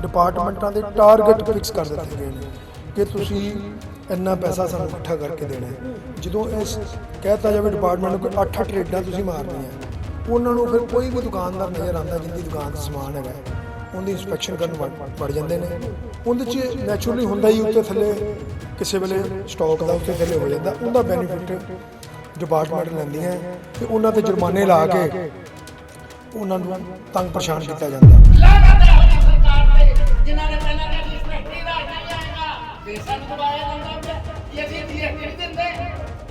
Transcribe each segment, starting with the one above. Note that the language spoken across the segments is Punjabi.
ਡਿਪਾਰਟਮੈਂਟਾਂ ਦੇ ਟਾਰਗੇਟ ਫਿਕਸ ਕਰ ਦਿੱਤੇ ਗਏ ਨੇ ਕਿ ਤੁਸੀਂ ਇੰਨਾ ਪੈਸਾ ਸਾਨੂੰ ਇਕੱਠਾ ਕਰਕੇ ਦੇਣਾ ਹੈ। ਜਦੋਂ ਇਸ ਕਹਿਤਾ ਜਾਵੇ ਡਿਪਾਰਟਮੈਂਟ ਨੂੰ ਕਿ 8 ਟਰੇਡਾਂ ਤੁਸੀਂ ਮਾਰਨੀਆਂ ਉਹਨਾਂ ਨੂੰ ਫਿਰ ਕੋਈ ਵੀ ਦੁਕਾਨਦਾਰ ਨਜ਼ਰ ਆਉਂਦਾ ਜਿੰਦੀ ਦੁਕਾਨ ਤੇ ਸਮਾਨ ਹੈਗਾ ਉਹਦੀ ਇਨਸਪੈਕਸ਼ਨ ਕਰਨ ਵੜ- ਵੜ ਜਾਂਦੇ ਨੇ। ਉਹਦੇ 'ਚ ਨੈਚੁਰਲੀ ਹੁੰਦਾ ਹੀ ਉੱਤੇ ਥੱਲੇ ਕਿਸੇ ਵੇਲੇ ਸਟਾਕ ਦਾ ਉੱਤੇ ਥੱਲੇ ਹੋ ਜਾਂਦਾ, ਉਹਦਾ ਬੈਨੀਫਿਟ ਡਿਪਾਰਟਮੈਂਟ ਲੈਂਦੀਆਂ ਤੇ ਉਹਨਾਂ ਤੇ ਜੁਰਮਾਨੇ ਲਾ ਕੇ ਉਹਨਾਂ ਨੂੰ ਤੰਗ ਪਰੇਸ਼ਾਨ ਕੀਤਾ ਜਾਂਦਾ ਲਗਾਤਾਰ ਹੋਇਆ ਸਰਕਾਰ ਤੇ ਜਿਨ੍ਹਾਂ ਨੇ ਪਹਿਲਾਂ ਕਿਹਾ ਕਿ ਫੈਕਟਰੀ ਦਾ ਨਹੀਂ ਆਏਗਾ ਤੇ ਸਾਨੂੰ ਦਬਾਇਆ ਜਾਂਦਾ ਪਿਆ ਕਿ ਅਸੀਂ ਜੀਐਸਟੀ ਨਹੀਂ ਦਿੰਦੇ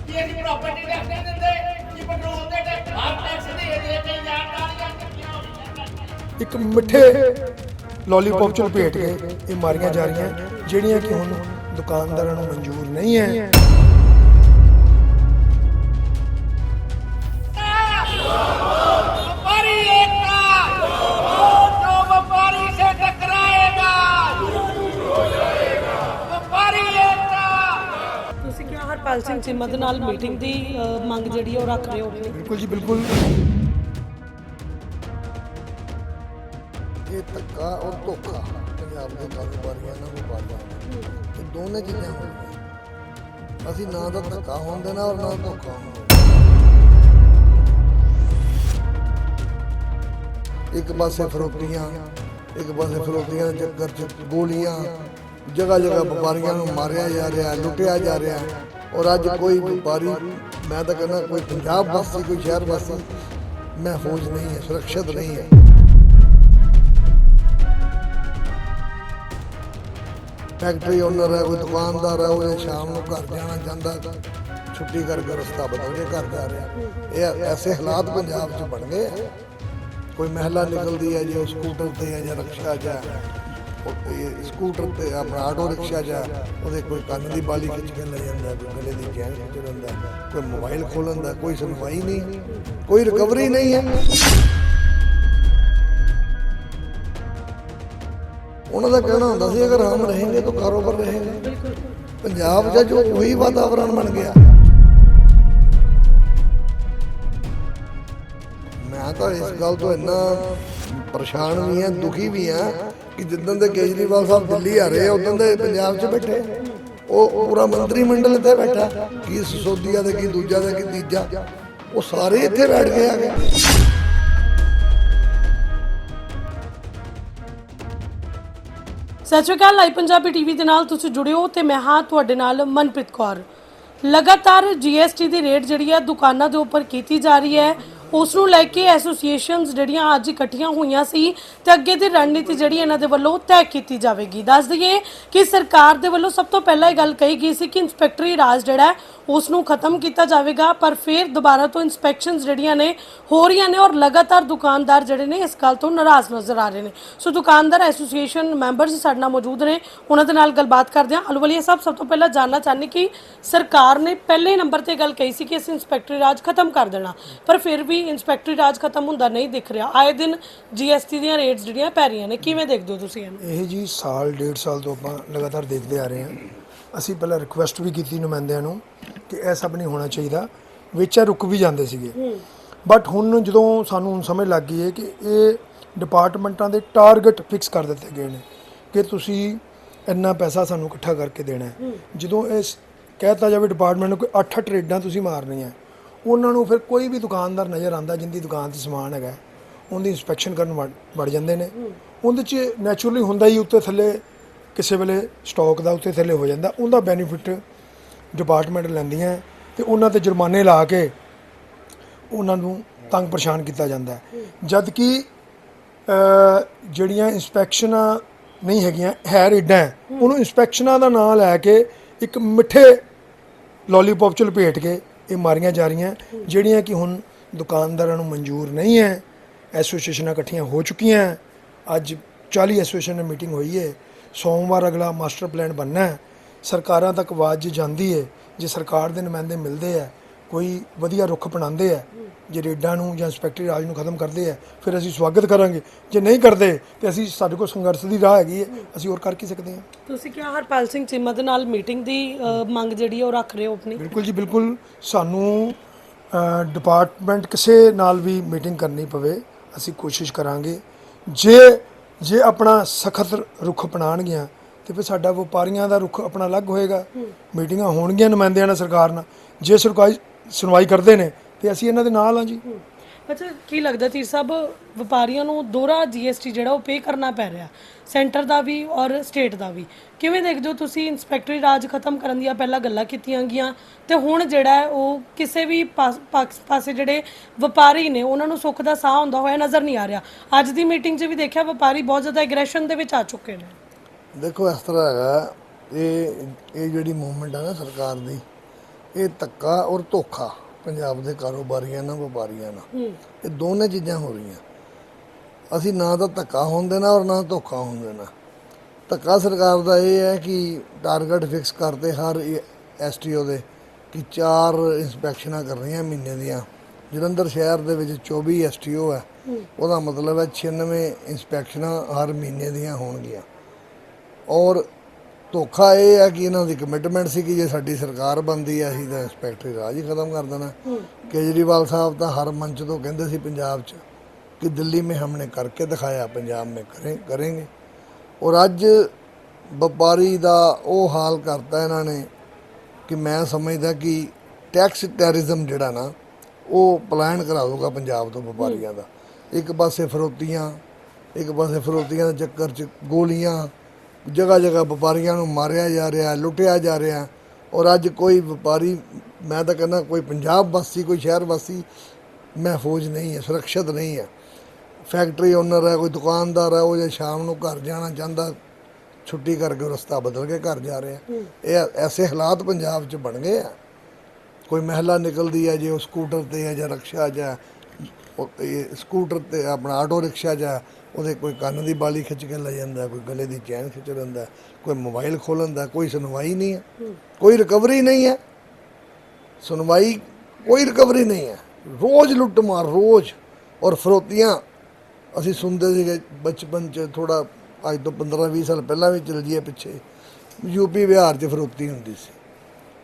ਕਿ ਅਸੀਂ ਪ੍ਰਾਪਰਟੀ ਟੈਕਸ ਨਹੀਂ ਦਿੰਦੇ ਕਿ ਪੈਟਰੋਲ ਦੇ ਟੈਕਸ ਹਰ ਟੈਕਸ ਦੇ ਦੇ ਕੇ ਯਾਰ ਨਾਲ ਇੱਕ ਮਿੱਠੇ ਲੋਲੀਪੌਪ ਚ ਲਪੇਟ ਕੇ ਇਹ ਮਾਰੀਆਂ ਜਾ ਰਹੀਆਂ ਜਿਹੜੀਆਂ ਕਿ ਹੁਣ ਦੁਕਾਨਦਾਰਾਂ ਨੂੰ ਮਨਜ਼ੂਰ ਨਹੀਂ ਹੈ। Oh! ਹਰਪਾਲ ਸਿੰਘ ਚੀਮਾ ਦੇ ਨਾਲ ਮੀਟਿੰਗ ਦੀ ਅ, ਮੰਗ ਜਿਹੜੀ ਉਹ ਰੱਖ ਰਹੇ ਹੋ ਬਿਲਕੁਲ ਜੀ ਬਿਲਕੁਲ। ਇਹ ਧੱਕਾ ਔਰ ਧੋਖਾ ਪੰਜਾਬ ਦੇ ਕਾਰੋਬਾਰੀਆਂ ਨਾਲ ਵਪਾਰੀਆਂ ਨਾਲ ਇਹ ਦੋਨੇ ਚੀਜ਼ਾਂ ਹੋਣਗੀਆਂ ਅਸੀਂ ਨਾ ਤਾਂ ਧੱਕਾ ਹੋਣ ਦੇਣਾ ਔਰ ਨਾ ਧੋਖਾ ਹੋਣ। ਦੇਣਾ ਇੱਕ ਪਾਸੇ ਫਰੋਤੀਆਂ ਇੱਕ ਪਾਸੇ ਫਰੋਤੀਆਂ ਦੇ ਚੱਕਰ 'ਚ ਗੋਲੀਆਂ ਜਗ੍ਹਾ ਜਗ੍ਹਾ ਵਪਾਰੀਆਂ ਨੂੰ ਮਾਰਿਆ ਜਾ ਰਿਹਾ ਲੁੱਟਿਆ ਜਾ ਰਿਹਾ। ਔਰ ਅੱਜ ਕੋਈ ਵਪਾਰੀ ਮੈਂ ਤਾਂ ਕਹਿੰਦਾ ਕੋਈ ਪੰਜਾਬ ਵਾਸੀ ਕੋਈ ਸ਼ਹਿਰ ਵਾਸੀ ਮਹਿਫੂਜ਼ ਨਹੀਂ ਹੈ ਸੁਰੱਖਿਅਤ ਨਹੀਂ ਹੈ ਫੈਕਟਰੀ ਓਨਰ ਹੈ ਕੋਈ ਦੁਕਾਨਦਾਰ ਹੈ ਉਹ ਸ਼ਾਮ ਨੂੰ ਘਰ ਜਾਣਾ ਚਾਹੁੰਦਾ ਛੁੱਟੀ ਕਰਕੇ ਰਸਤਾ ਬਦਲ ਕੇ ਘਰ ਜਾ ਰਿਹਾ ਇਹ ਐਸੇ ਹਾਲਾਤ ਪੰਜਾਬ 'ਚ ਬਣ ਗਏ ਆ। ਕੋਈ ਮਹਿਲਾ ਨਿਕਲਦੀ ਹੈ ਜੇ ਉਹ ਸਕੂਟਰ ਤੇ ਹੈ ਜਾਂ ਰਕਸ਼ਾ ਜਾਂ ਉਹ ਸਕੂਟਰ ਤੇ ਆਪਣਾ ਆਟੋ ਰਿਕਸ਼ਾ ਜਾਂ ਉਹਦੇ ਕੋਈ ਕੰਨ ਦੀ ਬਾਲੀ ਖਿੱਚ ਕੇ ਲੈ ਜਾਂਦਾ ਕੋਈ ਗਲੇ ਦੀ ਚੈਨ ਖਿੱਚ ਲੈਂਦਾ, ਕੋਈ ਮੋਬਾਈਲ ਖੋਲਣ ਕੋਈ ਸੁਣਵਾਈ ਨਹੀਂ, ਕੋਈ ਰਿਕਵਰੀ ਨਹੀਂ ਹੈ। ਉਹਨਾਂ ਦਾ ਕਹਿਣਾ ਹੁੰਦਾ ਸੀ, ਅਗਰ ਹਮ ਰਹੇਗੇ ਤਾਂ ਕਾਰੋਬਾਰ ਰਹੇਗਾ। ਪੰਜਾਬ ਦਾ ਜੋ ਉਹੀ ਵਾਤਾਵਰਣ ਬਣ ਗਿਆ। ਮੈਂ ਤਾਂ ਇਸ ਗੱਲ ਤੋਂ ਇੰਨਾ ਪਰੇਸ਼ਾਨ ਵੀ ਹਾਂ, ਦੁਖੀ ਵੀ ਹਾਂ ਕਿ ਜਿੱਦਾਂ ਦੇ ਕੇਜਰੀਵਾਲ ਸਾਹਿਬ ਦਿੱਲੀ ਆ ਰਹੇ ਆ, ਉਦੋਂ ਦੇ ਪੰਜਾਬ 'ਚ ਬੈਠੇ। ਉਹ ਪੂਰਾ ਮੰਤਰੀ ਮੰਡਲ ਇੱਥੇ ਬੈਠਾ, ਕੀ ਸਸੋਦੀਆ ਦੇ, ਕੀ ਦੂਜਾ ਦੇ, ਕੀ ਤੀਜਾ। ਉਹ ਸਾਰੇ ਇੱਥੇ ਬੈਠ ਕੇ ਆ ਗਏ ਸਤਿ ਸ਼੍ਰੀ ਅਕਾਲ, ਲਾਈਵ ਪੰਜਾਬੀ ਟੀਵੀ ਦੇ ਨਾਲ ਤੁਸੀਂ ਜੁੜੇ ਹੋ, ਤੇ ਮੈਂ ਹਾਂ ਤੁਹਾਡੇ ਨਾਲ ਮਨਪ੍ਰੀਤ ਕੌਰ। ਲਗਾਤਾਰ ਜੀਐਸਟੀ ਦੀ ਰੇਟ ਜਿਹੜੀ ਹੈ ਦੁਕਾਨਾਂ ਦੇ ਉੱਪਰ ਕੀਤੀ ਜਾ ਰਹੀ ਹੈ। ਉਸ ਨੂੰ ਲੈ ਕੇ ਐਸੋਸੀਏਸ਼ਨਸ ਜਿਹੜੀਆਂ ਅੱਜ ਇਕੱਠੀਆਂ ਹੋਈਆਂ ਸੀ ਤੇ ਅੱਗੇ ਦੀ ਰਣਨੀਤੀ ਜਿਹੜੀ ਇਹਨਾਂ ਦੇ ਵੱਲੋਂ ਤੈਅ ਕੀਤੀ ਜਾਵੇਗੀ। ਦੱਸ ਦਈਏ ਕਿ ਸਰਕਾਰ ਦੇ ਵੱਲੋਂ ਸਭ ਤੋਂ ਪਹਿਲਾਂ ਇਹ ਗੱਲ ਕਹੀ ਗਈ ਸੀ ਕਿ ਇਨਸਪੈਕਟਰੀ ਰਾਜ ਜਿਹੜਾ ਉਸ ਨੂੰ ਖਤਮ ਕੀਤਾ ਜਾਵੇਗਾ, ਪਰ ਫਿਰ ਦੁਬਾਰਾ ਤੋਂ ਇਨਸਪੈਕਸ਼ਨਸ ਜਿਹੜੀਆਂ ਨੇ ਹੋ ਰਹੀਆਂ ਨੇ ਔਰ ਲਗਾਤਾਰ ਦੁਕਾਨਦਾਰ ਜਿਹੜੇ ਨੇ ਇਸ ਗੱਲ ਤੋਂ ਨਾਰਾਜ਼ ਨਜ਼ਰ ਆ ਰਹੇ ਨੇ। ਸੋ ਦੁਕਾਨਦਾਰ ਐਸੋਸੀਏਸ਼ਨ ਮੈਂਬਰਸ ਸਾਡੇ ਨਾਲ ਮੌਜੂਦ ਨੇ, ਉਹਨਾਂ ਦੇ ਨਾਲ ਗੱਲਬਾਤ ਕਰਦੇ ਹਾਂ। ਅਲਵਲੀਆ ਸਾਹਿਬ, ਸਭ ਤੋਂ ਪਹਿਲਾਂ ਜਾਨਣਾ ਚਾਹੁੰਦੇ ਕਿ ਸਰਕਾਰ ਨੇ ਪਹਿਲੇ ਨੰਬਰ ਤੇ ਗੱਲ ਕਹੀ ਸੀ ਕਿ ਅਸੀਂ ਇਨਸਪੈਕਟਰੀ ਰਾਜ ਖਤਮ ਕਰ ਦੇਣਾ, ਪਰ ਫਿਰ ਵੀ ਇਨਸਪੈਕਟਰੀ ਰਾਜ ਖਤਮ ਹੁੰਦਾ ਨਹੀਂ ਦਿਖ ਰਿਹਾ। ਆਏ ਦਿਨ ਜੀਐਸਟੀ ਦੀਆਂ ਰੇਟਸ ਜਿਹੜੀਆਂ ਪੈ ਰਹੀਆਂ ਨੇ ਕਿਵੇਂ ਦੇਖਦੇ ਹੋ ਤੁਸੀਂ ਇਹਨੂੰ? ਇਹ ਜੀ ਸਾਲ ਡੇਢ ਸਾਲ ਤੋਂ ਆਪਾਂ ਲਗਾਤਾਰ ਦੇਖਦੇ ਆ ਰਹੇ ਹਾਂ। ਅਸੀਂ ਪਹਿਲਾਂ ਰਿਕੁਐਸਟ ਵੀ ਕੀਤੀ ਨੁਮਾਇੰਦਿਆਂ ਨੂੰ ਕਿ ਇਹ ਸਭ ਨਹੀਂ ਹੋਣਾ ਚਾਹੀਦਾ ਵਿੱਚ ਇਹ ਰੁਕ ਵੀ ਜਾਂਦੇ ਸੀਗੇ। ਬਟ ਹੁਣ ਜਦੋਂ ਸਾਨੂੰ ਸਮਝ ਲੱਗ ਗਈ ਹੈ ਕਿ ਇਹ ਡਿਪਾਰਟਮੈਂਟਾਂ ਦੇ ਟਾਰਗੇਟ ਫਿਕਸ ਕਰ ਦਿੱਤੇ ਗਏ ਨੇ ਕਿ ਤੁਸੀਂ ਇੰਨਾ ਪੈਸਾ ਸਾਨੂੰ ਇਕੱਠਾ ਕਰਕੇ ਦੇਣਾ ਹੈ। ਜਦੋਂ ਇਸ ਕਹਿਤਾ ਜਾਵੇ ਡਿਪਾਰਟਮੈਂਟ ਨੂੰ ਕਿ 8 ਟਰੇਡਾਂ ਤੁਸੀਂ ਮਾਰਨੀਆਂ ਉਹਨਾਂ ਨੂੰ ਫਿਰ ਕੋਈ ਵੀ ਦੁਕਾਨਦਾਰ ਨਜ਼ਰ ਆਉਂਦਾ ਜਿੰਦੀ ਦੁਕਾਨ ਤੇ ਸਮਾਨ ਹੈਗਾ ਉਹਦੀ ਇਨਸਪੈਕਸ਼ਨ ਕਰਨ ਵੜ- ਜਾਂਦੇ ਨੇ। ਉਹਦੇ 'ਚ ਨੈਚੁਰਲੀ ਹੁੰਦਾ ਹੀ ਉੱਤੇ ਥੱਲੇ ਕਿਸੇ ਵੇਲੇ ਸਟਾਕ ਦਾ ਉੱਤੇ ਥੱਲੇ ਹੋ ਜਾਂਦਾ। ਉਹਦਾ ਬੈਨੀਫਿਟ ਡਿਪਾਰਟਮੈਂਟ ਲੈਂਦੀਆਂ ਤੇ ਉਹਨਾਂ ਤੇ ਜੁਰਮਾਨੇ ਲਾ ਕੇ ਉਹਨਾਂ ਨੂੰ ਤੰਗ ਪਰੇਸ਼ਾਨ ਕੀਤਾ ਜਾਂਦਾ। ਜਦ ਕਿ ਜਿਹੜੀਆਂ ਇਨਸਪੈਕਸ਼ਨਾਂ ਨਹੀਂ ਹੈਗੀਆਂ ਹੈ। ਰੇਡਾਂ ਉਹਨੂੰ ਇਨਸਪੈਕਸ਼ਨਾਂ ਦਾ ਨਾਮ ਲੈ ਕੇ ਇੱਕ ਮਿੱਠੇ ਲੋਲੀਪੌਪ ਚ ਲਪੇਟ ਕੇ ਇਹ ਮਾਰੀਆਂ ਜਾ ਰਹੀਆਂ, ਜਿਹੜੀਆਂ ਕਿ ਹੁਣ ਦੁਕਾਨਦਾਰਾਂ ਨੂੰ ਮਨਜ਼ੂਰ ਨਹੀਂ ਹੈ। ਐਸੋਸੀਏਸ਼ਨਾਂ ਇਕੱਠੀਆਂ ਹੋ ਚੁੱਕੀਆਂ। ਅੱਜ 40 ਐਸੋਸੀਏਸ਼ਨ ਨਾਲ ਮੀਟਿੰਗ ਹੋਈ ਹੈ। ਸੋਮਵਾਰ ਅਗਲਾ ਮਾਸਟਰ ਪਲਾਨ ਬਣਨਾ ਹੈ। ਸਰਕਾਰਾਂ ਤੱਕ ਆਵਾਜ਼ ਜੇ ਜਾਂਦੀ ਹੈ, ਜੇ ਸਰਕਾਰ ਦੇ ਨੁਮਾਇੰਦੇ ਮਿਲਦੇ ਆ ਕੋਈ ਵਧੀਆ ਰੁਖ ਅਪਣਾਉਂਦੇ ਆ ਜੇ ਰੇਡਾਂ ਨੂੰ ਜਾਂ ਇੰਸਪੈਕਟਰੀ ਰਾਜ ਨੂੰ ਖਤਮ ਕਰਦੇ ਆ ਫਿਰ ਅਸੀਂ ਸਵਾਗਤ ਕਰਾਂਗੇ। ਜੇ ਨਹੀਂ ਕਰਦੇ ਤੇ ਅਸੀਂ ਸਾਡੇ ਕੋਲ ਸੰਘਰਸ਼ ਦੀ ਰਾਹ ਹੈਗੀ ਹੈ ਅਸੀਂ ਹੋਰ ਕਰ ਕੀ ਸਕਦੇ ਹਾਂ? ਤੁਸੀਂ ਕਿਹਾ ਹਰਪਾਲ ਸਿੰਘ ਚੀਮਾ ਦੇ ਨਾਲ ਮੀਟਿੰਗ ਦੀ ਮੰਗ ਜਿਹੜੀ ਉਹ ਰੱਖ ਰਹੇ ਹੋ ਆਪਣੀ? ਬਿਲਕੁਲ ਜੀ ਬਿਲਕੁਲ। ਸਾਨੂੰ ਡਿਪਾਰਟਮੈਂਟ ਕਿਸੇ ਨਾਲ ਵੀ ਮੀਟਿੰਗ ਕਰਨੀ ਪਵੇ ਅਸੀਂ ਕੋਸ਼ਿਸ਼ ਕਰਾਂਗੇ। ਜੇ ਜੇ ਆਪਣਾ ਸਖਤ ਰੁਖ ਅਪਣਾਉਣਗੀਆਂ ਤੇ ਫਿਰ ਸਾਡਾ ਵਪਾਰੀਆਂ ਦਾ ਰੁਖ ਆਪਣਾ ਅਲੱਗ ਹੋਏਗਾ। ਮੀਟਿੰਗਾਂ ਹੋਣਗੀਆਂ ਨੁਮਾਇੰਦਿਆਂ ਨਾਲ ਸਰਕਾਰ ਨਾਲ। ਜੇ ਸਰਕਾਰੀ ਸੁਣਵਾਈ ਕਰਦੇ ਨੇ ਤੇ ਅਸੀਂ ਇਹਨਾਂ ਦੇ ਨਾਲ ਹਾਂ ਜੀ। ਅੱਛਾ ਕੀ ਲੱਗਦਾ ਤੀਰ ਸਾਹਿਬ ਵਪਾਰੀਆਂ ਨੂੰ ਦੋਹਰਾ ਜੀਐਸਟੀ ਜਿਹੜਾ ਉਹ ਪੇ ਕਰਨਾ ਪੈ ਰਿਹਾ ਸੈਂਟਰ ਦਾ ਵੀ ਔਰ ਸਟੇਟ ਦਾ ਵੀ। ਕਿਵੇਂ ਦੇਖਦੇ ਹੋ ਤੁਸੀਂ ਇਨਸਪੈਕਟਰੀ ਰਾਜ ਖਤਮ ਕਰਨ ਦੀਆਂ ਪਹਿਲਾਂ ਗੱਲਾਂ ਕੀਤੀਆਂ ਗਈਆਂ ਤੇ ਹੁਣ ਜਿਹੜਾ ਉਹ ਕਿਸੇ ਵੀ ਪਾਸ- ਪਾਸ- ਪਾਸੇ ਜਿਹੜੇ ਵਪਾਰੀ ਨੇ ਉਹਨਾਂ ਨੂੰ ਸੁੱਖ ਦਾ ਸਾਹ ਹੁੰਦਾ ਹੋਇਆ ਨਜ਼ਰ ਨਹੀਂ ਆ ਰਿਹਾ। ਅੱਜ ਦੀ ਮੀਟਿੰਗ 'ਚ ਵੀ ਦੇਖਿਆ ਵਪਾਰੀ ਬਹੁਤ ਜ਼ਿਆਦਾ ਐਗਰੈਸ਼ਨ ਦੇ ਵਿੱਚ ਆ ਚੁੱਕੇ ਨੇ। ਦੇਖੋ ਇਸ ਤਰ੍ਹਾਂ ਹੈਗਾ ਇਹ ਇਹ ਜਿਹੜੀ ਮੂਵਮੈਂਟ ਹੈ ਨਾ ਸਰਕਾਰ ਦੀ ਇਹ ਧੱਕਾ ਔਰ ਧੋਖਾ ਪੰਜਾਬ ਦੇ ਕਾਰੋਬਾਰੀਆਂ ਨਾਲ ਵਪਾਰੀਆਂ ਨਾਲ। ਇਹ ਦੋਨੇ ਚੀਜ਼ਾਂ ਹੋ ਰਹੀਆਂ। ਅਸੀਂ ਨਾ ਤਾਂ ਧੱਕਾ ਹੋਣ ਦੇਣਾ ਔਰ ਨਾ ਧੋਖਾ ਹੋਣ ਦੇਣਾ। ਧੱਕਾ ਸਰਕਾਰ ਦਾ ਇਹ ਹੈ ਕਿ ਟਾਰਗੇਟ ਫਿਕਸ ਕਰਦੇ ਹਰ ਐਸਟੀਓ ਦੇ ਕਿ ਚਾਰ ਇਨਸਪੈਕਸ਼ਨਾਂ ਕਰਨੀਆਂ ਮਹੀਨੇ ਦੀਆਂ। ਜਲੰਧਰ ਸ਼ਹਿਰ ਦੇ ਵਿੱਚ 24 ਐਸਟੀਓ ਹੈ। ਉਹਦਾ ਮਤਲਬ ਹੈ 96 ਇਨਸਪੈਕਸ਼ਨਾਂ ਹਰ ਮਹੀਨੇ ਦੀਆਂ ਹੋਣਗੀਆਂ। ਔਰ ਧੋਖਾ ਇਹ ਹੈ ਕਿ ਇਹਨਾਂ ਦੀ ਕਮਿਟਮੈਂਟ ਸੀ ਕਿ ਜੇ ਸਾਡੀ ਸਰਕਾਰ ਬਣਦੀ ਹੈ ਅਸੀਂ ਤਾਂ ਇੰਸਪੈਕਟਰੀ ਰਾਜ ਹੀ ਖਤਮ ਕਰ ਦੇਣਾ। ਕੇਜਰੀਵਾਲ ਸਾਹਿਬ ਤਾਂ ਹਰ ਮੰਚ ਤੋਂ ਕਹਿੰਦੇ ਸੀ ਪੰਜਾਬ 'ਚ ਕਿ ਦਿੱਲੀ ਮੇਂ ਹਮਨੇ ਕਰਕੇ ਦਿਖਾਇਆ ਪੰਜਾਬ ਮੇਂ ਕਰੇ ਕरेंगे ਔਰ ਅੱਜ ਵਪਾਰੀ ਦਾ ਉਹ ਹਾਲ ਕਰਤਾ ਇਹਨਾਂ ਨੇ ਕਿ ਮੈਂ ਸਮਝਦਾ ਕਿ ਟੈਕਸ ਟੈਰਰਿਜ਼ਮ ਜਿਹੜਾ ਨਾ ਉਹ ਪਲਾਨ ਕਰਾ ਦੂਗਾ ਪੰਜਾਬ ਤੋਂ ਵਪਾਰੀਆਂ ਦਾ। ਇੱਕ ਪਾਸੇ ਫਰੋਤੀਆਂ ਇੱਕ ਪਾਸੇ ਫਰੋਤੀਆਂ ਦੇ ਚੱਕਰ 'ਚ ਗੋਲੀਆਂ ਜਗ੍ਹਾ ਜਗ੍ਹਾ ਵਪਾਰੀਆਂ ਨੂੰ ਮਾਰਿਆ ਜਾ ਰਿਹਾ ਲੁੱਟਿਆ ਜਾ ਰਿਹਾ। ਔਰ ਅੱਜ ਕੋਈ ਵਪਾਰੀ ਮੈਂ ਤਾਂ ਕਹਿੰਦਾ ਕੋਈ ਪੰਜਾਬ ਵਾਸੀ ਕੋਈ ਸ਼ਹਿਰ ਵਾਸੀ ਮਹਿਫੂਜ਼ ਨਹੀਂ ਹੈ ਸੁਰੱਖਿਅਤ ਨਹੀਂ ਹੈ। ਫੈਕਟਰੀ ਓਨਰ ਹੈ ਕੋਈ ਦੁਕਾਨਦਾਰ ਹੈ ਉਹ ਜੇ ਸ਼ਾਮ ਨੂੰ ਘਰ ਜਾਣਾ ਚਾਹੁੰਦਾ ਛੁੱਟੀ ਕਰਕੇ ਰਸਤਾ ਬਦਲ ਕੇ ਘਰ ਜਾ ਰਿਹਾ। ਇਹ ਐਸੇ ਹਾਲਾਤ ਪੰਜਾਬ 'ਚ ਬਣ ਗਏ ਆ। ਕੋਈ ਮਹਿਲਾ ਨਿਕਲਦੀ ਹੈ ਜੇ ਉਹ ਸਕੂਟਰ ਤੇ ਹੈ ਜਾਂ ਰਕਸ਼ਾ ਜਾਂ ਸਕੂਟਰ ਤੇ ਆਪਣਾ ਆਟੋ ਰਿਕਸ਼ਾ ਜਾਂ ਉਹਦੇ ਕੋਈ ਕੰਨ ਦੀ ਬਾਲੀ ਖਿੱਚ ਕੇ ਲੈ ਜਾਂਦਾ ਕੋਈ ਗਲੇ ਦੀ ਚੈਨ ਖਿੱਚ ਲੈਂਦਾ ਕੋਈ ਮੋਬਾਈਲ ਖੋਹ ਲੈਂਦਾ ਕੋਈ ਸੁਣਵਾਈ ਨਹੀਂ ਹੈ। ਕੋਈ ਰਿਕਵਰੀ ਨਹੀਂ ਹੈ। ਸੁਣਵਾਈ ਕੋਈ ਰਿਕਵਰੀ ਨਹੀਂ ਹੈ। ਰੋਜ਼ ਲੁੱਟ ਮਾਰ ਰੋਜ਼। ਔਰ ਫਰੋਤੀਆਂ ਅਸੀਂ ਸੁਣਦੇ ਸੀਗੇ ਬਚਪਨ ਚ ਥੋੜਾ ਅੱਜ ਤੋਂ 15 20 ਸਾਲ ਪਹਿਲਾਂ ਵੀ ਚਲ ਜੀਏ ਪਿੱਛੇ। ਯੂਪੀ ਬਿਹਾਰ ਚ ਫਰੋਤੀ ਹੁੰਦੀ ਸੀ।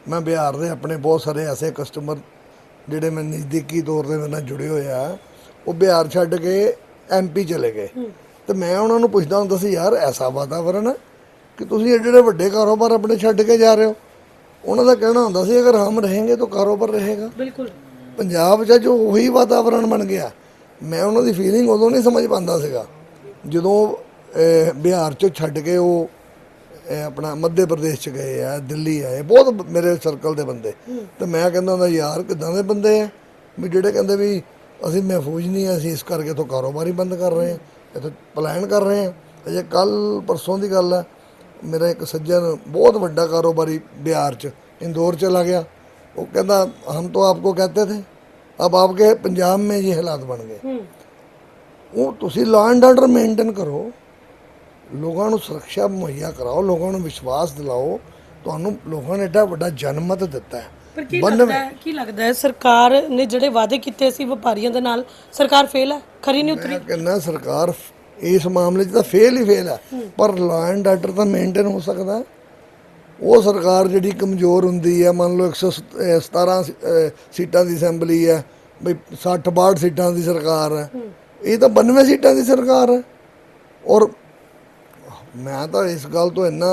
ਮੈਂ ਬਿਹਾਰ ਦੇ ਆਪਣੇ ਬਹੁਤ ਸਾਰੇ ਐਸੇ ਕਸਟਮਰ ਜਿਹੜੇ ਮੈਂ ਨਜ਼ਦੀਕੀ ਤੌਰ ਤੇ ਮੇਰੇ ਨਾਲ ਜੁੜੇ ਹੋਏ ਆ ਉਹ ਬਿਹਾਰ ਛੱਡ ਕੇ ਐਮਪੀ ਚਲੇ ਗਏ। ਤੇ ਮੈਂ ਉਹਨਾਂ ਨੂੰ ਪੁੱਛਦਾ ਹੁੰਦਾ ਸੀ ਯਾਰ ਐਸਾ ਵਾਤਾਵਰਣ ਹੈ ਕਿ ਤੁਸੀਂ ਏਡੇ ਏਡੇ ਵੱਡੇ ਕਾਰੋਬਾਰ ਆਪਣੇ ਛੱਡ ਕੇ ਜਾ ਰਹੇ ਹੋ? ਉਹਨਾਂ ਦਾ ਕਹਿਣਾ ਹੁੰਦਾ ਸੀ ਅਗਰ ਹਮ ਰਹੇਂਗੇ ਤਾਂ ਕਾਰੋਬਾਰ ਰਹੇਗਾ। ਬਿਲਕੁਲ। ਪੰਜਾਬ 'ਚ ਜੋ ਉਹੀ ਵਾਤਾਵਰਣ ਬਣ ਗਿਆ। ਮੈਂ ਉਹਨਾਂ ਦੀ ਫੀਲਿੰਗ ਉਦੋਂ ਨਹੀਂ ਸਮਝ ਪਾਉਂਦਾ ਸੀਗਾ ਜਦੋਂ ਬਿਹਾਰ 'ਚੋਂ ਛੱਡ ਕੇ ਉਹ ਅਹ, ਆਪਣਾ ਮੱਧ ਪ੍ਰਦੇਸ਼ 'ਚ ਗਏ ਆ ਦਿੱਲੀ ਆਏ ਬਹੁਤ ਮੇਰੇ ਸਰਕਲ ਦੇ ਬੰਦੇ ਤੇ ਮੈਂ ਕਹਿੰਦਾ ਹੁੰਦਾ ਯਾਰ ਕਿਦਾਂ ਦੇ ਬੰਦੇ ਆ ਵੀ ਜਿਹੜੇ ਕਹਿੰਦੇ ਵੀ ਅਸੀਂ ਮਹਿਫੂਜ਼ ਨਹੀਂ ਆ ਅਸੀਂ ਇਸ ਕਰਕੇ ਤੋਂ ਕਾਰੋਬਾਰ ਹੀ ਬੰਦ ਕਰ ਰਹੇ ਆ ਇੱਥੇ ਪਲਾਨ ਕਰ ਰਹੇ ਆ ਅਜੇ ਕੱਲ ਪਰਸੋਂ ਦੀ ਗੱਲ ਹੈ ਮੇਰਾ ਇੱਕ ਸੱਜਣ ਬਹੁਤ ਵੱਡਾ ਕਾਰੋਬਾਰੀ ਬਿਹਾਰ 'ਚ इंदौर चला गया वो कहता हम तो आपको कहते थे अब आपके पंजाब में ये हालात बन गए ਉਹ ਤੁਸੀਂ ਲਾਅ ਐਂਡ ਆਰਡਰ ਮੇਨਟੇਨ ਕਰੋ ਲੋਕਾਂ ਨੂੰ ਸੁਰੱਖਿਆ ਮੁਹੱਈਆ ਕਰਾਓ ਲੋਕਾਂ ਨੂੰ ਵਿਸ਼ਵਾਸ ਦਿਲਾਓ ਤੁਹਾਨੂੰ ਲੋਕਾਂ ਨੇ ਏਡਾ ਵੱਡਾ ਜਨਮਤ ਦਿੱਤਾ ਹੈ। ਪਰ ਕੀ ਲੱਗਦਾ ਹੈ ਕੀ ਲੱਗਦਾ ਹੈ ਸਰਕਾਰ ਨੇ ਜਿਹੜੇ ਵਾਅਦੇ ਕੀਤੇ ਸੀ ਵਪਾਰੀਆਂ ਦੇ ਨਾਲ ਸਰਕਾਰ ਫੇਲ ਹੈ? ਖਰੀ ਨਹੀਂ ਉਤਰੀ? ਕਹਿੰਦਾ ਸਰਕਾਰ ਇਸ ਮਾਮਲੇ 'ਚ ਤਾਂ ਫੇਲ ਹੀ ਫੇਲ ਹੈ। ਪਰ ਲਾਅ ਐਂਡ ਆਰਡਰ ਤਾਂ ਮੇਨਟੇਨ ਹੋ ਸਕਦਾ ਹੈ। ਉਹ ਸਰਕਾਰ ਜਿਹੜੀ ਕਮਜ਼ੋਰ ਹੁੰਦੀ ਹੈ ਮੰਨ ਲਓ 117 ਸੀ- ਅਹ ਸੀਟਾਂ ਦੀ ਅਸੈਂਬਲੀ ਹੈ ਬਈ 60 62 ਸੀਟਾਂ ਦੀ ਸਰਕਾਰ ਹੈ। ਇਹ ਤਾਂ 92 ਸੀਟਾਂ ਦੀ ਸਰਕਾਰ ਹੈ। ਔਰ ਮੈਂ ਤਾਂ ਇਸ ਗੱਲ ਤੋਂ ਇੰਨਾ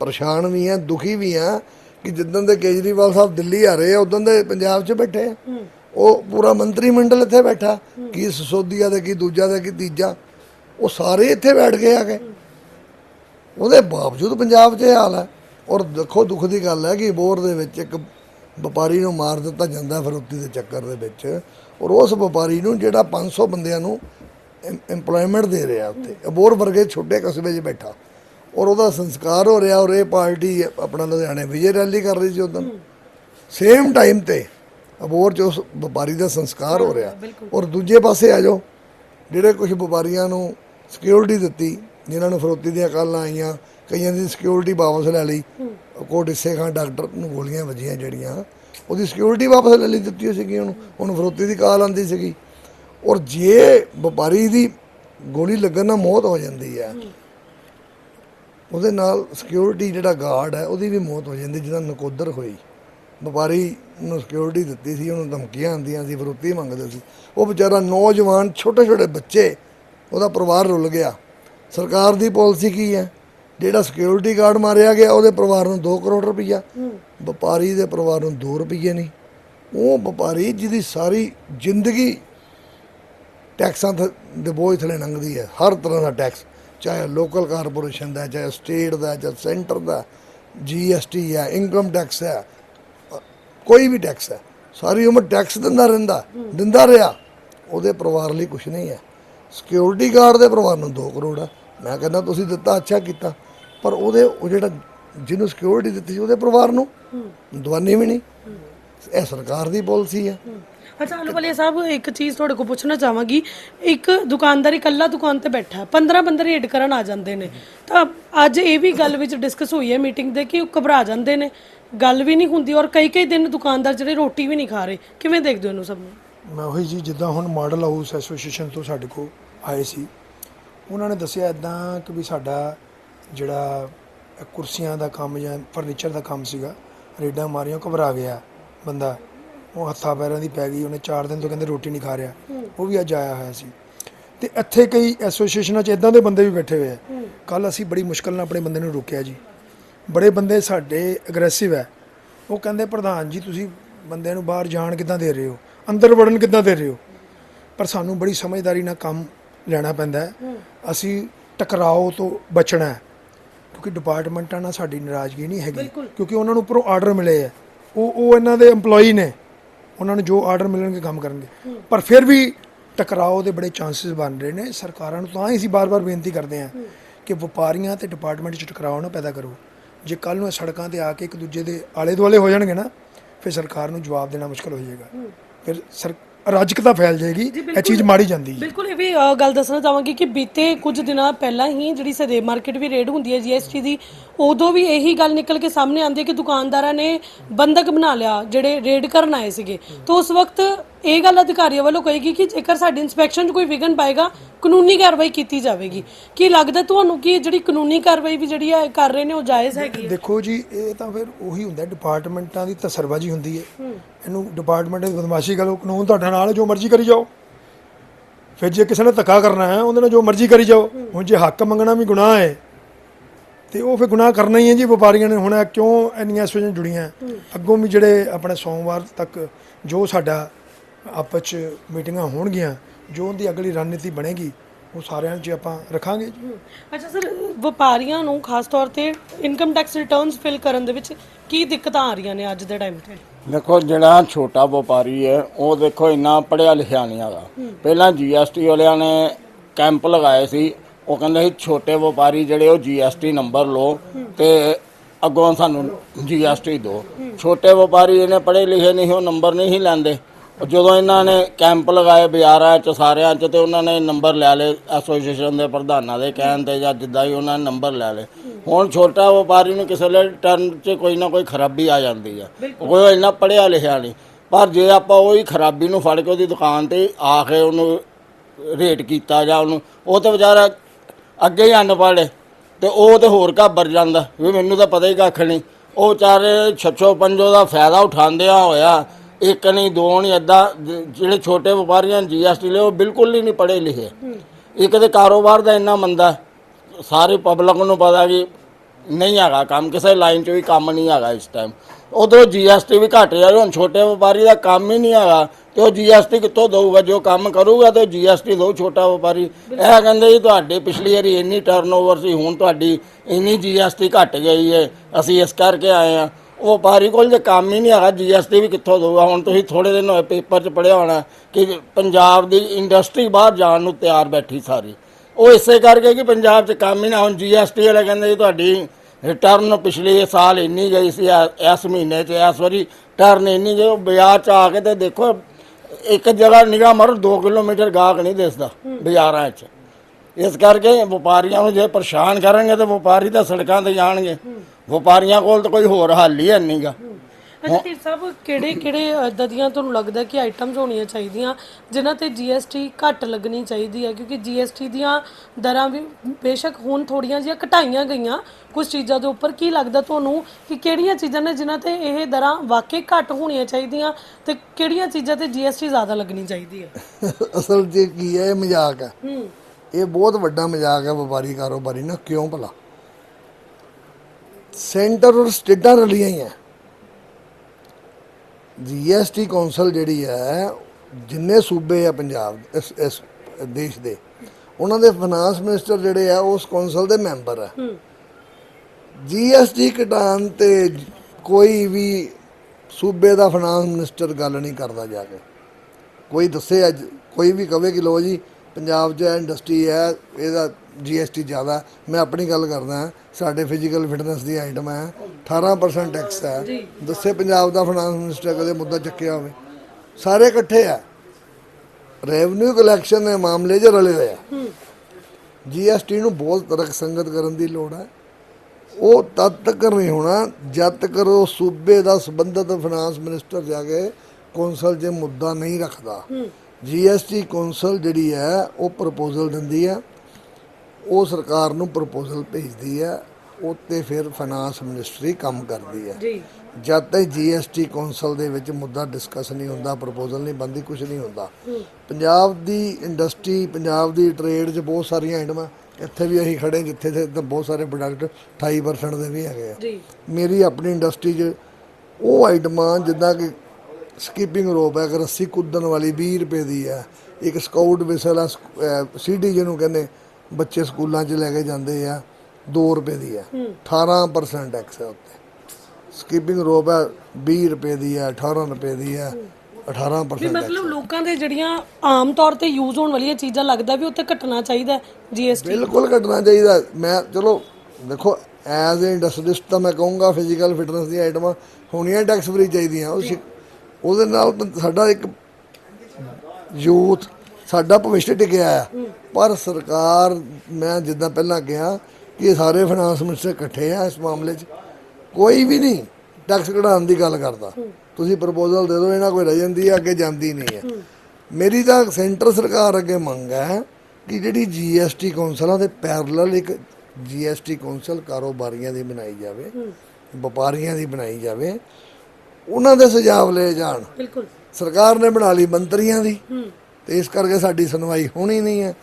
ਪਰੇਸ਼ਾਨ ਵੀ ਹਾਂ ਦੁਖੀ ਵੀ ਹਾਂ ਕਿ ਜਿੱਦਾਂ ਦੇ ਕੇਜਰੀਵਾਲ ਸਾਹਿਬ ਦਿੱਲੀ ਆ ਰਹੇ ਆ ਉਦੋਂ ਦੇ ਪੰਜਾਬ 'ਚ ਬੈਠੇ ਆ। ਉਹ ਪੂਰਾ ਮੰਤਰੀ ਮੰਡਲ ਇੱਥੇ ਬੈਠਾ ਕੀ ਸਸੋਦੀਆ ਦੇ ਕੀ ਦੂਜਾ ਦੇ ਕੀ ਤੀਜਾ। ਉਹ ਸਾਰੇ ਇੱਥੇ ਬੈਠ ਗਏ ਆ ਕੇ। ਉਹਦੇ ਬਾਵਜੂਦ ਪੰਜਾਬ 'ਚ ਇਹ ਹਾਲ ਹੈ ਔਰ ਦੇਖੋ ਦੁੱਖ ਦੀ ਗੱਲ ਹੈ ਕਿ ਬੋਰ ਦੇ ਵਿੱਚ ਇੱਕ ਵਪਾਰੀ ਨੂੰ ਮਾਰ ਦਿੱਤਾ ਜਾਂਦਾ ਫਰੋਤੀ ਦੇ ਚੱਕਰ ਦੇ ਵਿੱਚ। ਔਰ ਉਸ ਵਪਾਰੀ ਨੂੰ ਜਿਹੜਾ 500 ਬੰਦਿਆਂ ਨੂੰ ਏਮਪਲੋਇਮੈਂਟ ਦੇ ਰਿਹਾ ਉੱਥੇ। ਅਬੋਰ ਵਰਗੇ ਛੋਟੇ ਕਸਬੇ 'ਚ ਬੈਠਾ। ਔਰ ਉਹਦਾ ਸੰਸਕਾਰ ਹੋ ਰਿਹਾ ਔਰ ਇਹ ਪਾਰਟੀ ਆਪਣਾ ਲੁਧਿਆਣੇ ਵਿਜੇ ਰੈਲੀ ਕਰ ਰਹੀ ਸੀ ਉਦੋਂ। ਸੇਮ ਟਾਈਮ ਤੇ ਅਬੋਰ 'ਚ ਉਸ ਵਪਾਰੀ ਦਾ ਸੰਸਕਾਰ ਹੋ ਰਿਹਾ। ਔਰ ਦੂਜੇ ਪਾਸੇ ਆ ਜਾਓ ਜਿਹੜੇ ਕੁਝ ਵਪਾਰੀਆਂ ਨੂੰ ਸਿਕਿਉਰਿਟੀ ਦਿੱਤੀ ਜਿਨ੍ਹਾਂ ਨੂੰ ਫਰੋਤੀ ਦੀਆਂ ਕਾਲਾਂ ਆਈਆਂ ਕਈਆਂ ਦੀ ਸਿਕਿਉਰਿਟੀ ਵਾਪਸ ਲੈ ਲਈ। ਕੋਟ ਹਿੱਸੇ ਖਾਂ ਡਾਕਟਰ ਨੂੰ ਗੋਲੀਆਂ ਵੱਜੀਆਂ ਜਿਹੜੀਆਂ ਉਹਦੀ ਸਿਕਿਉਰਿਟੀ ਵਾਪਸ ਲੈ ਲਈ ਦਿੱਤੀ ਸੀਗੀ ਉਹਨੂੰ। ਉਹਨੂੰ ਫਰੋਤੀ ਦੀ ਕਾਲ ਆਂਦੀ ਸੀਗੀ। ਔਰ ਜੇ ਵਪਾਰੀ ਦੀ ਗੋਲੀ ਲੱਗਣ ਨਾਲ ਮੌਤ ਹੋ ਜਾਂਦੀ ਹੈ ਉਹਦੇ ਨਾਲ ਸਿਕਿਉਰਿਟੀ ਜਿਹੜਾ ਗਾਰਡ ਹੈ ਉਹਦੀ ਵੀ ਮੌਤ ਹੋ ਜਾਂਦੀ ਜਿਹਦਾ ਨਕੋਦਰ ਹੋਈ। ਵਪਾਰੀ ਨੂੰ ਸਿਕਿਉਰਿਟੀ ਦਿੱਤੀ ਸੀ ਉਹਨੂੰ ਧਮਕੀਆਂ ਆਉਂਦੀਆਂ ਸੀ ਫਰੋਤੀ ਮੰਗਦੇ ਸੀ। ਉਹ ਵਿਚਾਰਾ ਨੌਜਵਾਨ ਛੋਟੇ ਛੋਟੇ ਬੱਚੇ ਉਹਦਾ ਪਰਿਵਾਰ ਰੁੱਲ ਗਿਆ। ਸਰਕਾਰ ਦੀ ਪਾਲਿਸੀ ਕੀ ਹੈ? ਜਿਹੜਾ ਸਿਕਿਉਰਿਟੀ ਗਾਰਡ ਮਾਰਿਆ ਗਿਆ ਉਹਦੇ ਪਰਿਵਾਰ ਨੂੰ 2 ਕਰੋੜ ਰੁਪਈਆ। ਵਪਾਰੀ ਦੇ ਪਰਿਵਾਰ ਨੂੰ 2 ਰੁਪਈਏ ਨਹੀਂ। ਉਹ ਵਪਾਰੀ ਜਿਹਦੀ ਸਾਰੀ ਜ਼ਿੰਦਗੀ ਟੈਕਸਾਂ ਦੇ ਬੋਝ ਥਲੇ ਲੰਘਦੀ ਹੈ ਹਰ ਤਰ੍ਹਾਂ ਦਾ ਟੈਕਸ ਚਾਹੇ ਲੋਕਲ ਕਾਰਪੋਰੇਸ਼ਨ ਦਾ ਚਾਹੇ ਸਟੇਟ ਦਾ ਚਾਹੇ ਸੈਂਟਰ ਦਾ ਜੀਐਸਟੀ ਹੈ ਇਨਕਮ ਟੈਕਸ ਹੈ ਕੋਈ ਵੀ ਟੈਕਸ ਹੈ ਸਾਰੀ ਉਮਰ ਟੈਕਸ ਦਿੰਦਾ ਰਹਿੰਦਾ ਦਿੰਦਾ ਰਿਹਾ ਉਹਦੇ ਪਰਿਵਾਰ ਲਈ ਕੁਝ ਨਹੀਂ ਹੈ। ਸਿਕਿਉਰਿਟੀ ਗਾਰਡ ਦੇ ਪਰਿਵਾਰ ਨੂੰ 2 ਕਰੋੜ ਹੈ। ਮੈਂ ਕਹਿੰਦਾ ਤੁਸੀਂ ਦਿੱਤਾ ਅੱਛਾ ਕੀਤਾ ਪਰ ਉਹਦੇ ਉਹ ਜਿਹੜਾ ਜਿਹਨੂੰ ਸਿਕਿਉਰਿਟੀ ਦਿੱਤੀ ਸੀ ਉਹਦੇ ਪਰਿਵਾਰ ਨੂੰ ਦਵਾਨੀ ਵੀ ਨਹੀਂ। ਇਹ ਸਰਕਾਰ ਦੀ ਪਾਲਿਸੀ ਹੈ। ਅੱਛਾ ਅਲਵਾਲੀਆ ਸਾਹਿਬ, ਇੱਕ ਚੀਜ਼ ਤੁਹਾਡੇ ਕੋਲ ਪੁੱਛਣਾ ਚਾਹਾਂਗੀ। ਇੱਕ ਦੁਕਾਨਦਾਰ ਇਕੱਲਾ ਦੁਕਾਨ ਤੇ ਬੈਠਾ ਹੈ 15 ਬੰਦੇ ਰੇਡ ਕਰਨ ਆ ਜਾਂਦੇ ਨੇ। ਤਾਂ ਅੱਜ ਇਹ ਵੀ ਗੱਲ ਵਿੱਚ ਡਿਸਕਸ ਹੋਈ ਹੈ ਮੀਟਿੰਗ ਦੇ ਕਿ ਉਹ ਘਬਰਾ ਜਾਂਦੇ ਨੇ। ਗੱਲ ਵੀ ਨਹੀਂ ਹੁੰਦੀ ਔਰ ਕਈ ਕਈ ਦਿਨ ਦੁਕਾਨਦਾਰ ਜਿਹੜੇ ਰੋਟੀ ਵੀ ਨਹੀਂ ਖਾ ਰਹੇ। ਕਿਵੇਂ ਦੇਖਦੇ ਹੋ ਇਹਨੂੰ ਸਭ ਨੂੰ? ਮੈਂ ਉਹੀ ਜੀ, ਜਿੱਦਾਂ ਹੁਣ ਮਾਡਲ ਹਾਊਸ ਐਸੋਸੀਏਸ਼ਨ ਤੋਂ ਸਾਡੇ ਕੋਲ ਆਏ ਸੀ। ਉਹਨਾਂ ਨੇ ਦੱਸਿਆ ਇਦਾਂ ਕਿ ਵੀ ਸਾਡਾ ਜਿਹੜਾ ਕੁਰਸੀਆਂ ਦਾ ਕੰਮ ਜਾਂ ਫਰਨੀਚਰ ਦਾ ਕੰਮ ਸੀਗਾ, ਰੇਡਾਂ ਮਾਰੀਆਂ ਘਬਰਾ ਗਿਆ ਬੰਦਾ। ਉਹ ਹੱਥਾਂ ਪੈਰਾਂ ਦੀ ਪੈ ਗਈ ਉਹਨੇ 4 ਦਿਨ ਤੋਂ ਕਹਿੰਦੇ ਰੋਟੀ ਨਹੀਂ ਖਾ ਰਿਹਾ। ਉਹ ਵੀ ਅੱਜ ਆਇਆ ਹੋਇਆ ਸੀ। ਤੇ ਇੱਥੇ ਕਈ ਐਸੋਸੀਏਸ਼ਨਾਂ 'ਚ ਇਦਾਂ ਦੇ ਬੰਦੇ ਵੀ ਬੈਠੇ ਹੋਏ ਆ। ਕੱਲ ਅਸੀਂ ਬੜੀ ਮੁਸ਼ਕਲ ਨਾਲ ਆਪਣੇ ਬੰਦੇ ਨੂੰ ਰੋਕਿਆ ਜੀ। ਬੜੇ ਬੰਦੇ ਸਾਡੇ ਅਗਰੈਸਿਵ ਹੈ ਉਹ ਕਹਿੰਦੇ ਪ੍ਰਧਾਨ ਜੀ ਤੁਸੀਂ ਬੰਦਿਆਂ ਨੂੰ ਬਾਹਰ ਜਾਣ ਕਿੱਦਾਂ ਦੇ ਰਹੇ ਹੋ? ਅੰਦਰ ਵੜਨ ਕਿੱਦਾਂ ਦੇ ਰਹੇ ਹੋ? ਪਰ ਸਾਨੂੰ ਬੜੀ ਸਮਝਦਾਰੀ ਨਾਲ ਕੰਮ ਲੈਣਾ ਪੈਂਦਾ ਹੈ। ਅਸੀਂ ਟਕਰਾਓ ਤੋਂ ਬਚਣਾ ਹੈ। ਕਿਉਂਕਿ ਡਿਪਾਰਟਮੈਂਟਾਂ ਨਾਲ ਸਾਡੀ ਨਾਰਾਜ਼ਗੀ ਨਹੀਂ ਹੈਗੀ। ਕਿਉਂਕਿ ਉਹਨਾਂ ਨੂੰ ਉੱਪਰੋਂ ਆਰਡਰ ਮਿਲੇ ਹੈ ਉਹ ਉਹ ਇਹਨਾਂ ਦੇ EMPLOYE ਨੇ। ਉਹਨਾਂ ਨੂੰ ਜੋ ਆਰਡਰ ਮਿਲਣਗੇ ਕੰਮ ਕਰਨਗੇ। ਪਰ ਫਿਰ ਵੀ ਟਕਰਾਓ ਦੇ ਬੜੇ ਚਾਂਸਸ ਬਣ ਰਹੇ ਨੇ। ਸਰਕਾਰਾਂ ਨੂੰ ਤਾਂ ਹੀ ਅਸੀਂ ਬਾਰ-ਬਾਰ ਬੇਨਤੀ ਕਰਦੇ ਹਾਂ ਕਿ ਵਪਾਰੀਆਂ ਤੇ ਡਿਪਾਰਟਮੈਂਟ 'ਚ ਟਕਰਾਓ ਨਾ ਪੈਦਾ ਕਰੋ। ਜੇ ਕੱਲ ਨੂੰ ਸੜਕਾਂ ਤੇ ਆ ਕੇ ਇੱਕ ਦੂਜੇ ਦੇ ਆਲੇ ਦੁਆਲੇ ਹੋ ਜਾਣਗੇ ਨਾ ਫਿਰ ਸਰਕਾਰ ਨੂੰ ਜਵਾਬ ਦੇਣਾ ਮੁਸ਼ਕਲ ਹੋ ਜਾਏਗਾ। ਫਿਰ ਸਰ ਅਰਾਜਕਤਾ ਫੈਲ ਜਾਏਗੀ ਇਹ ਚੀਜ਼ ਮਾੜੀ ਜਾਂਦੀ ਹੈ। ਬਿਲਕੁਲ ਇਹ ਵੀ ਅ, ਗੱਲ ਦੱਸਣਾ ਚਾਹਾਂਗੀ ਕਿ ਬੀਤੇ ਕੁਝ ਦਿਨਾਂ ਪਹਿਲਾਂ ਹੀ ਜਿਹੜੀ ਸਦੇ ਮਾਰਕੀਟ ਵੀ ਰੇਡ ਹੁੰਦੀ ਹੈ ਜੀਐਸਟੀ ਦੀ ਉਦੋਂ ਵੀ ਇਹੀ ਗੱਲ ਨਿਕਲ ਕੇ ਸਾਹਮਣੇ ਆਉਂਦੀ ਹੈ ਕਿ ਦੁਕਾਨਦਾਰਾਂ ਨੇ ਬੰਦਕ ਬਣਾ ਲਿਆ ਜਿਹੜੇ ਰੇਡ ਕਰਨ ਆਏ ਸੀਗੇ। ਤਾਂ ਉਸ ਵਕਤ ਇਹ ਗੱਲ ਅਧਿਕਾਰੀਆਂ ਵੱਲੋਂ ਕਹੇਗੀ ਕਿ ਜੇਕਰ ਸਾਡੀ ਇਨਸਪੈਕਸ਼ਨ 'ਚ ਕੋਈ ਵਿਘਨ ਪਾਏਗਾ ਕਾਨੂੰਨੀ ਕਾਰਵਾਈ ਕੀਤੀ ਜਾਵੇਗੀ। ਕੀ ਲੱਗਦਾ ਤੁਹਾਨੂੰ ਕਿ ਜਿਹੜੀ ਕਾਨੂੰਨੀ ਕਾਰਵਾਈ ਵੀ ਜਿਹੜੀ ਹੈ ਕਰ ਰਹੇ ਨੇ ਉਹ ਜਾਇਜ਼ ਹੈਗੀ ਹੈ? ਦੇਖੋ ਜੀ ਇਹ ਤਾਂ ਫਿਰ ਉਹੀ ਹੁੰਦਾ ਡਿਪਾਰਟਮੈਂਟਾਂ ਦੀ ਤਸਰਬਾਜੀ ਹੁੰਦੀ ਹੈ। ਇਹਨੂੰ ਡਿਪਾਰਟਮੈਂਟ ਦੀ ਬਦਮਾਸ਼ੀ ਕਰੋ ਕਾਨੂੰਨ ਤੁਹਾਡੇ ਨਾਲ ਹੈ, ਜੋ ਮਰਜ਼ੀ ਕਰੀ ਜਾਓ। ਫਿਰ ਜੇ ਕਿਸੇ ਨੇ ਧੱਕਾ ਕਰਨਾ ਹੈ ਉਹਦੇ ਨਾਲ ਜੋ ਮਰਜ਼ੀ ਕਰੀ ਜਾਓ। ਹੁਣ ਜੇ ਹੱਕ ਮੰਗਣਾ ਵੀ ਗੁਨਾਹ ਹੈ ਤੇ ਉਹ ਫਿਰ ਗੁਨਾਹ ਕਰਨਾ ਹੀ ਹੈ ਜੀ ਵਪਾਰੀਆਂ ਨੇ ਹੁਣ ਇਹ ਕਿਉਂ ਇੰਨੀਆਂ ਐਸੋਸੀਏਸ਼ਨ ਜੁੜੀਆਂ। ਅੱਗੋਂ ਵੀ ਜਿਹੜੇ ਆਪਣੇ ਸੋਮਵਾਰ ਤੱਕ ਜੋ ਸਾਡਾ ਆਪਸ ਚ ਮੀਟਿੰਗਾਂ ਹੋਣਗੀਆਂ ਜੋ ਉਹਦੀ ਅਗਲੀ ਰਣਨੀਤੀ ਬਣੇਗੀ ਉਹ ਸਾਰਿਆਂ 'ਚ ਆਪਾਂ ਰੱਖਾਂਗੇ। ਜੀ ਅੱਛਾ ਸਰ ਵਪਾਰੀਆਂ ਨੂੰ ਖਾਸ ਤੌਰ ਤੇ ਇਨਕਮ ਟੈਕਸ ਰਿਟਰਨਸ ਫਿਲ ਕਰਨ ਦੇ ਵਿੱਚ ਕੀ ਦਿੱਕਤਾਂ ਆ ਰਹੀਆਂ ਨੇ ਅੱਜ ਦੇ ਟਾਈਮ ਤੇ? ਦੇਖੋ ਜਿਹੜਾ ਛੋਟਾ ਵਪਾਰੀ ਹੈ ਉਹ ਦੇਖੋ ਇੰਨਾ ਪੜਿਆ ਲਿਖਿਆ ਨਹੀਂ ਹੈਗਾ। ਪਹਿਲਾਂ ਜੀਐਸਟੀ ਵਾਲਿਆਂ ਨੇ ਕੈਂਪ ਲਗਾਏ ਸੀ ਉਹ ਕਹਿੰਦੇ ਸੀ ਛੋਟੇ ਵਪਾਰੀ ਜਿਹੜੇ ਉਹ ਜੀਐਸਟੀ ਨੰਬਰ ਲਓ ਤੇ ਅੱਗੋਂ ਸਾਨੂੰ ਜੀਐਸਟੀ ਦਿਓ ਛੋਟੇ ਵਪਾਰੀ ਇਹਨੇ ਪੜੇ ਲਿਖੇ ਨਹੀਂ ਉਹ ਨੰਬਰ ਨਹੀਂ ਸੀ ਲੈਂਦੇ। ਜਦੋਂ ਇਹਨਾਂ ਨੇ ਕੈਂਪ ਲਗਾਏ ਬਾਜ਼ਾਰਾਂ 'ਚ ਸਾਰਿਆਂ 'ਚ ਤੇ ਉਹਨਾਂ ਨੇ ਨੰਬਰ ਲੈ ਲਏ ਐਸੋਸੀਏਸ਼ਨ ਦੇ ਪ੍ਰਧਾਨਾਂ ਦੇ ਕਹਿਣ ਤੇ ਜਾਂ ਜਿੱਦਾਂ ਹੀ ਉਹਨਾਂ ਨੇ ਨੰਬਰ ਲੈ ਲਏ। ਹੁਣ ਛੋਟਾ ਵਪਾਰੀ ਨੂੰ ਕਿਸੇ ਵੇਲੇ ਟਰਨ 'ਚ ਕੋਈ ਨਾ ਕੋਈ ਖਰਾਬੀ ਆ ਜਾਂਦੀ ਹੈ ਕੋਈ ਇੰਨਾ ਪੜਿਆ ਲਿਖਿਆ ਨਹੀਂ। ਪਰ ਜੇ ਆਪਾਂ ਉਹੀ ਖਰਾਬੀ ਨੂੰ ਫੜ ਕੇ ਉਹਦੀ ਦੁਕਾਨ ਤੇ ਆ ਕੇ ਉਹਨੂੰ ਰੇਟ ਕੀਤਾ ਜਾਂ ਉਹਨੂੰ ਉਹ ਤੇ ਵਿਚਾਰਾ ਅੱਗੇ ਹੀ ਅਨਪੜ੍ਹ ਤੇ ਉਹ ਤੇ ਹੋਰ ਘਾਬਰ ਜਾਂਦਾ। ਵੀ ਮੈਨੂੰ ਤਾਂ ਪਤਾ ਹੀ ਕੱਖ ਨਹੀਂ। ਉਹ ਵਿਚਾਰੇ ਛੱਛੋ ਪੰਜੋ ਦਾ ਫਾਇਦਾ ਉਠਾਉਂਦਿਆਂ ਹੋਇਆ। ਇੱਕ ਨਹੀਂ ਦੋ ਨਹੀਂ ਜ- ਜਿਹੜੇ ਛੋਟੇ ਵਪਾਰੀਆਂ ਜੀਐਸਟੀ ਲਈ ਉਹ ਬਿਲਕੁਲ ਹੀ ਨਹੀਂ ਪੜ੍ਹੇ ਲਿਖੇ। ਇੱਕ ਤੇ ਕਾਰੋਬਾਰ ਦਾ ਇੰਨਾ ਮੰਦਾ। ਸਾਰੀ ਪਬਲਿਕ ਨੂੰ ਪਤਾ ਕਿ ਨਹੀਂ ਹੈਗਾ ਕੰਮ ਕਿਸੇ ਲਾਈਨ 'ਚ ਵੀ ਕੰਮ ਨਹੀਂ ਹੈਗਾ ਇਸ ਟਾਈਮ ਉਧਰੋਂ ਜੀਐਸਟੀ ਵੀ ਘਟ ਜਾ ਹੁਣ ਛੋਟੇ ਵਪਾਰੀ ਦਾ ਕੰਮ ਹੀ ਨਹੀਂ ਹੈਗਾ ਤੇ ਉਹ ਜੀਐਸਟੀ ਕਿੱਥੋਂ ਦਊਗਾ? ਜੋ ਕੰਮ ਕਰੂਗਾ ਤੇ ਜੀਐਸਟੀ ਦਊ ਛੋਟਾ ਵਪਾਰੀ। ਇਹ ਕਹਿੰਦੇ ਜੀ ਤੁਹਾਡੇ ਪਿਛਲੀ ਵਾਰੀ ਇੰਨੀ ਟਰਨਓਵਰ ਸੀ ਹੁਣ ਤੁਹਾਡੀ ਇੰਨੀ ਜੀਐਸਟੀ ਘਟ ਗਈ ਹੈ ਅਸੀਂ ਇਸ ਕਰਕੇ ਆਏ ਆ ਉਹ ਵਪਾਰੀ ਕੋਲ ਜੇ ਕੰਮ ਹੀ ਨਹੀਂ ਹੈਗਾ ਜੀਐਸਟੀ ਵੀ ਕਿੱਥੋਂ ਦਊਗਾ? ਹੁਣ ਤੁਸੀਂ ਥੋੜੇ ਦਿਨ ਹੋਏ ਪੇਪਰ 'ਚ ਪੜਿਆ ਹੋਣਾ ਕਿ ਪੰਜਾਬ ਦੀ ਇੰਡਸਟਰੀ ਬਾਹਰ ਜਾਣ ਨੂੰ ਤਿਆਰ ਬੈਠੀ ਸਾਰੀ। ਉਹ ਇਸੇ ਕਰਕੇ ਕਿ ਪੰਜਾਬ 'ਚ ਕੰਮ ਹੀ ਨਾ, ਹੁਣ ਜੀਐਸਟੀ ਵਾਲੇ ਕਹਿੰਦੇ ਜੀ ਤੁਹਾਡੀ ਰਿਟਰਨ ਪਿਛਲੇ ਸਾਲ ਇੰਨੀ ਗਈ ਸੀ ਇਸ ਮਹੀਨੇ 'ਚ ਇਸ ਵਾਰੀ ਟਰਨ ਇੰਨੀ ਗਈ, ਉਹ ਬਾਜ਼ਾਰ 'ਚ ਆ ਕੇ ਤੇ ਦੇਖੋ, ਇੱਕ ਜਗ੍ਹਾ ਨਿਗਾਹ ਮਾਰੋ 2 ਕਿਲੋਮੀਟਰ ਗਾਹਕ ਨਹੀਂ ਦਿਸਦਾ ਬਾਜ਼ਾਰਾਂ 'ਚ। ਇਸ ਕਰਕੇ ਵਪਾਰੀਆਂ ਨੂੰ ਜੇ ਪਰੇਸ਼ਾਨ ਕਰਾਂਗੇ ਤੇ ਵਪਾਰੀ ਤਾਂ ਸੜਕਾਂ ਤੇ ਜਾਣਗੇ। ਵਪਾਰੀਆਂ ਕੋਲ ਤਾਂ ਕੋਈ ਹੋਰ ਹੱਲ ਹੀ ਨਹੀਂਗਾ ਅੱਛਾ ਧੀਰ ਸਾਹਿਬ ਕਿਹੜੇ ਕਿਹੜੇ ਇਦਾਂ ਦੀਆਂ ਤੁਹਾਨੂੰ ਲੱਗਦਾ ਕਿ ਆਈਟਮਸ ਹੋਣੀਆਂ ਚਾਹੀਦੀਆਂ ਜਿਨ੍ਹਾਂ ਤੇ ਜੀਐਸਟੀ ਘੱਟ ਲੱਗਣੀ ਚਾਹੀਦੀ ਹੈ? ਕਿਉਂਕਿ ਜੀਐਸਟੀ ਦੀਆਂ ਦਰਾਂ ਵੀ ਬੇਸ਼ੱਕ ਹੁਣ ਥੋੜੀਆਂ ਜਿਹੀਆਂ ਘਟਾਈਆਂ ਗਈਆਂ। ਕੁਝ ਚੀਜ਼ਾਂ ਦੇ ਉੱਪਰ ਕੀ ਲੱਗਦਾ ਤੁਹਾਨੂੰ ਕਿ ਕਿਹੜੀਆਂ ਚੀਜ਼ਾਂ ਨੇ ਜਿਨ੍ਹਾਂ ਤੇ ਇਹ ਦਰਾਂ ਵਾਕਈ ਘੱਟ ਹੋਣੀਆਂ ਚਾਹੀਦੀਆਂ ਤੇ ਕਿਹੜੀਆਂ ਚੀਜ਼ਾਂ ਤੇ ਜੀਐਸਟੀ ਜ਼ਿਆਦਾ ਲੱਗਣੀ ਚਾਹੀਦੀ ਹੈ? ਅਸਲ 'ਚ ਕੀ ਹੈ ਇਹ ਮਜ਼ਾਕ ਹੈ। ਹੂੰ। ਇਹ ਬਹੁਤ ਵੱਡਾ ਮਜ਼ਾਕ ਹੈ ਵਪਾਰੀ ਕਾਰੋਬਾਰੀ ਨਾਲ ਕਿਉਂ ਭਲਾ? ਸੈਂਟਰ ਔਰ ਸਟੇਟਾਂ ਰਲੀਆਂ ਹੀ ਹੈ ਜੀਐਸਟੀ ਕੌਂਸਲ ਜਿਹੜੀ ਹੈ ਜਿੰਨੇ ਸੂਬੇ ਆ ਪੰਜਾਬ ਇਸ ਇਸ ਦੇਸ਼ ਦੇ ਉਹਨਾਂ ਦੇ ਫਾਈਨਾਂਸ ਮਿਨਿਸਟਰ ਜਿਹੜੇ ਆ ਉਸ ਕੌਂਸਲ ਦੇ ਮੈਂਬਰ ਆ। ਜੀਐਸਟੀ ਘਟਾਉਣ ਤੇ ਕੋਈ ਵੀ ਸੂਬੇ ਦਾ ਫਾਈਨਾਂਸ ਮਿਨਿਸਟਰ ਗੱਲ ਨਹੀਂ ਕਰਦਾ ਜਾ ਕੇ। ਕੋਈ ਦੱਸੇ ਅੱਜ ਕੋਈ ਵੀ ਕਵੇ ਕਿ ਲੋ ਜੀ ਪੰਜਾਬ 'ਚ ਇੰਡਸਟਰੀ ਹੈ ਇਹਦਾ ਜੀਐਸਟੀ ਜ਼ਿਆਦਾ ਮੈਂ ਆਪਣੀ ਗੱਲ ਕਰਦਾ ਸਾਡੇ ਫਿਜ਼ੀਕਲ ਫਿਟਨੈਸ ਦੀ ਆਈਟਮ ਹੈ। 18% ਟੈਕਸ ਹੈ। ਦੱਸੇ ਪੰਜਾਬ ਦਾ ਫਾਈਨਾਂਸ ਮਿਨਿਸਟਰ ਕਦੇ ਮੁੱਦਾ ਚੱਕਿਆ ਹੋਵੇ। ਸਾਰੇ ਇਕੱਠੇ ਆ। ਰੈਵਨਿਊ ਕਲੈਕਸ਼ਨ ਦੇ ਮਾਮਲੇ 'ਚ ਰਲੇ ਹੋਏ ਆ। ਜੀਐਸਟੀ ਨੂੰ ਬਹੁਤ ਤਰਕ ਸੰਗਤ ਕਰਨ ਦੀ ਲੋੜ ਹੈ। ਉਹ ਤਦ ਤੱਕ ਨਹੀਂ ਹੋਣਾ ਜਦ ਤੱਕ ਉਹ ਸੂਬੇ ਦਾ ਸੰਬੰਧਿਤ ਫਾਈਨਾਂਸ ਮਿਨਿਸਟਰ ਜਾ ਕੇ ਕੌਂਸਲ 'ਚ ਮੁੱਦਾ ਨਹੀਂ ਰੱਖਦਾ। ਜੀਐਸਟੀ ਕੌਂਸਲ ਜਿਹੜੀ ਹੈ ਉਹ ਪ੍ਰਪੋਜ਼ਲ ਦਿੰਦੀ ਹੈ। ਉਹ ਸਰਕਾਰ ਨੂੰ ਪ੍ਰਪੋਜ਼ਲ ਭੇਜਦੀ ਹੈ ਉੱਤੇ ਫਿਰ ਫਾਈਨਾਂਸ ਮਿਨਿਸਟਰੀ ਕੰਮ ਕਰਦੀ ਹੈ ਜੀ। ਜਦ ਤੱਕ ਜੀਐਸਟੀ ਕੌਂਸਲ ਦੇ ਵਿੱਚ ਮੁੱਦਾ ਡਿਸਕਸ ਨਹੀਂ ਹੁੰਦਾ ਪ੍ਰਪੋਜ਼ਲ ਨਹੀਂ ਬੰਦੀ ਕੁਝ ਨਹੀਂ ਹੁੰਦਾ। ਪੰਜਾਬ ਦੀ ਇੰਡਸਟਰੀ ਪੰਜਾਬ ਦੀ ਟ੍ਰੇਡ 'ਚ ਬਹੁਤ ਸਾਰੀਆਂ ਆਈਟਮਾਂ ਇੱਥੇ ਵੀ ਅਸੀਂ ਖੜੇ ਜਿੱਥੇ ਤੇ ਬਹੁਤ ਸਾਰੇ ਪ੍ਰੋਡਕਟ 28% ਦੇ ਵੀ ਹੈਗੇ ਆ। ਜੀ। ਮੇਰੀ ਆਪਣੀ ਇੰਡਸਟਰੀ 'ਚ ਉਹ ਆਈਟਮਾਂ ਜਿੱਦਾਂ ਕਿ ਸਕਿਪਿੰਗ ਰੋਪ ਹੈ ਇੱਕ ਰੱਸੀ ਕੁੱਦਣ ਵਾਲੀ 20 ਰੁਪਏ ਦੀ ਹੈ ਇੱਕ ਸਕਾਊਟ ਵਿਸਲ ਆ ਸੀਡੀ ਜਿਹਨੂੰ ਕਹਿੰਦੇ। ਬੱਚੇ ਸਕੂਲਾਂ 'ਚ ਲੈ ਕੇ ਜਾਂਦੇ ਆ 2 ਰੁਪਏ ਦੀ ਹੈ। 18% ਟੈਕਸ ਹੈ ਉੱਤੇ। ਸਕਿਪਿੰਗ ਰੋਪ ਹੈ 20 ਰੁਪਏ ਦੀ ਹੈ 18 ਰੁਪਏ ਦੀ ਹੈ 18% ਵੀ tax ਮਤਲਬ ਲੋਕਾਂ ਦੇ ਜਿਹੜੀਆਂ ਆਮ ਤੌਰ ਤੇ ਯੂਜ਼ ਹੋਣ ਵਾਲੀਆਂ ਚੀਜ਼ਾਂ ਲੱਗਦਾ ਵੀ ਉੱਤੇ ਘਟਣਾ ਚਾਹੀਦਾ ਜੀਐਸਟੀ ਬਿਲਕੁਲ ਘਟਣਾ ਚਾਹੀਦਾ। ਮੈਂ ਚਲੋ ਦੇਖੋ ਐਜ਼ ਅ ਇੰਡਸਟਰੀਸਟ ਤਾਂ ਮੈਂ ਕਹੂੰਗਾ ਫਿਜ਼ੀਕਲ ਫਿਟਨੈਸ ਦੀਆਂ ਆਈਟਮਾਂ ਹੋਣੀਆਂ ਟੈਕਸ ਫ੍ਰੀ ਚਾਹੀਦੀਆਂ। ਉਹਦੇ ਨਾਲ ਸਾਡਾ ਇੱਕ ਯੂਥ ਸਾਡਾ ਭਵਿੱਖ ਟਿਕਿਆ ਆ। ਪਰ ਸਰਕਾਰ ਮੈਂ ਜਿੱਦਾਂ ਪਹਿਲਾਂ ਕਿਹਾ ਕਿ ਸਾਰੇ ਫਾਈਨਾਂਸ ਮਿਨਿਸਟਰ ਇਕੱਠੇ ਆ ਇਸ ਮਾਮਲੇ 'ਚ। ਕੋਈ ਵੀ ਨਹੀਂ ਟੈਕਸ ਕਢਾਉਣ ਦੀ ਗੱਲ ਕਰਦਾ। ਤੁਸੀਂ ਪ੍ਰਪੋਜ਼ਲ ਦੇ ਦਿਓ ਇਹਨਾਂ ਕੋਈ ਰਹਿ ਜਾਂਦੀ ਹੈ ਅੱਗੇ ਜਾਂਦੀ ਨਹੀਂ ਹੈ ਮੇਰੀ ਤਾਂ ਸੈਂਟਰ ਸਰਕਾਰ ਅੱਗੇ ਮੰਗ ਹੈ ਕਿ ਜਿਹੜੀ ਜੀਐਸਟੀ ਕੌਂਸਲਾਂ ਦੇ ਪੈਰਲਲ ਇੱਕ ਜੀਐਸਟੀ ਕੌਂਸਲ ਕਾਰੋਬਾਰੀਆਂ ਦੀ ਬਣਾਈ ਜਾਵੇ ਵਪਾਰੀਆਂ ਦੀ ਬਣਾਈ ਜਾਵੇ ਉਹਨਾਂ ਦੇ ਸੁਝਾਅ ਲਏ ਜਾਣ। ਬਿਲਕੁਲ। ਸਰਕਾਰ ਨੇ ਬਣਾ ਲਈ ਮੰਤਰੀਆਂ ਦੀ। ਤੇ ਇਸ ਕਰਕੇ ਸਾਡੀ ਸੁਣਵਾਈ ਹੋਣੀ ਨਹੀਂ ਹੈ।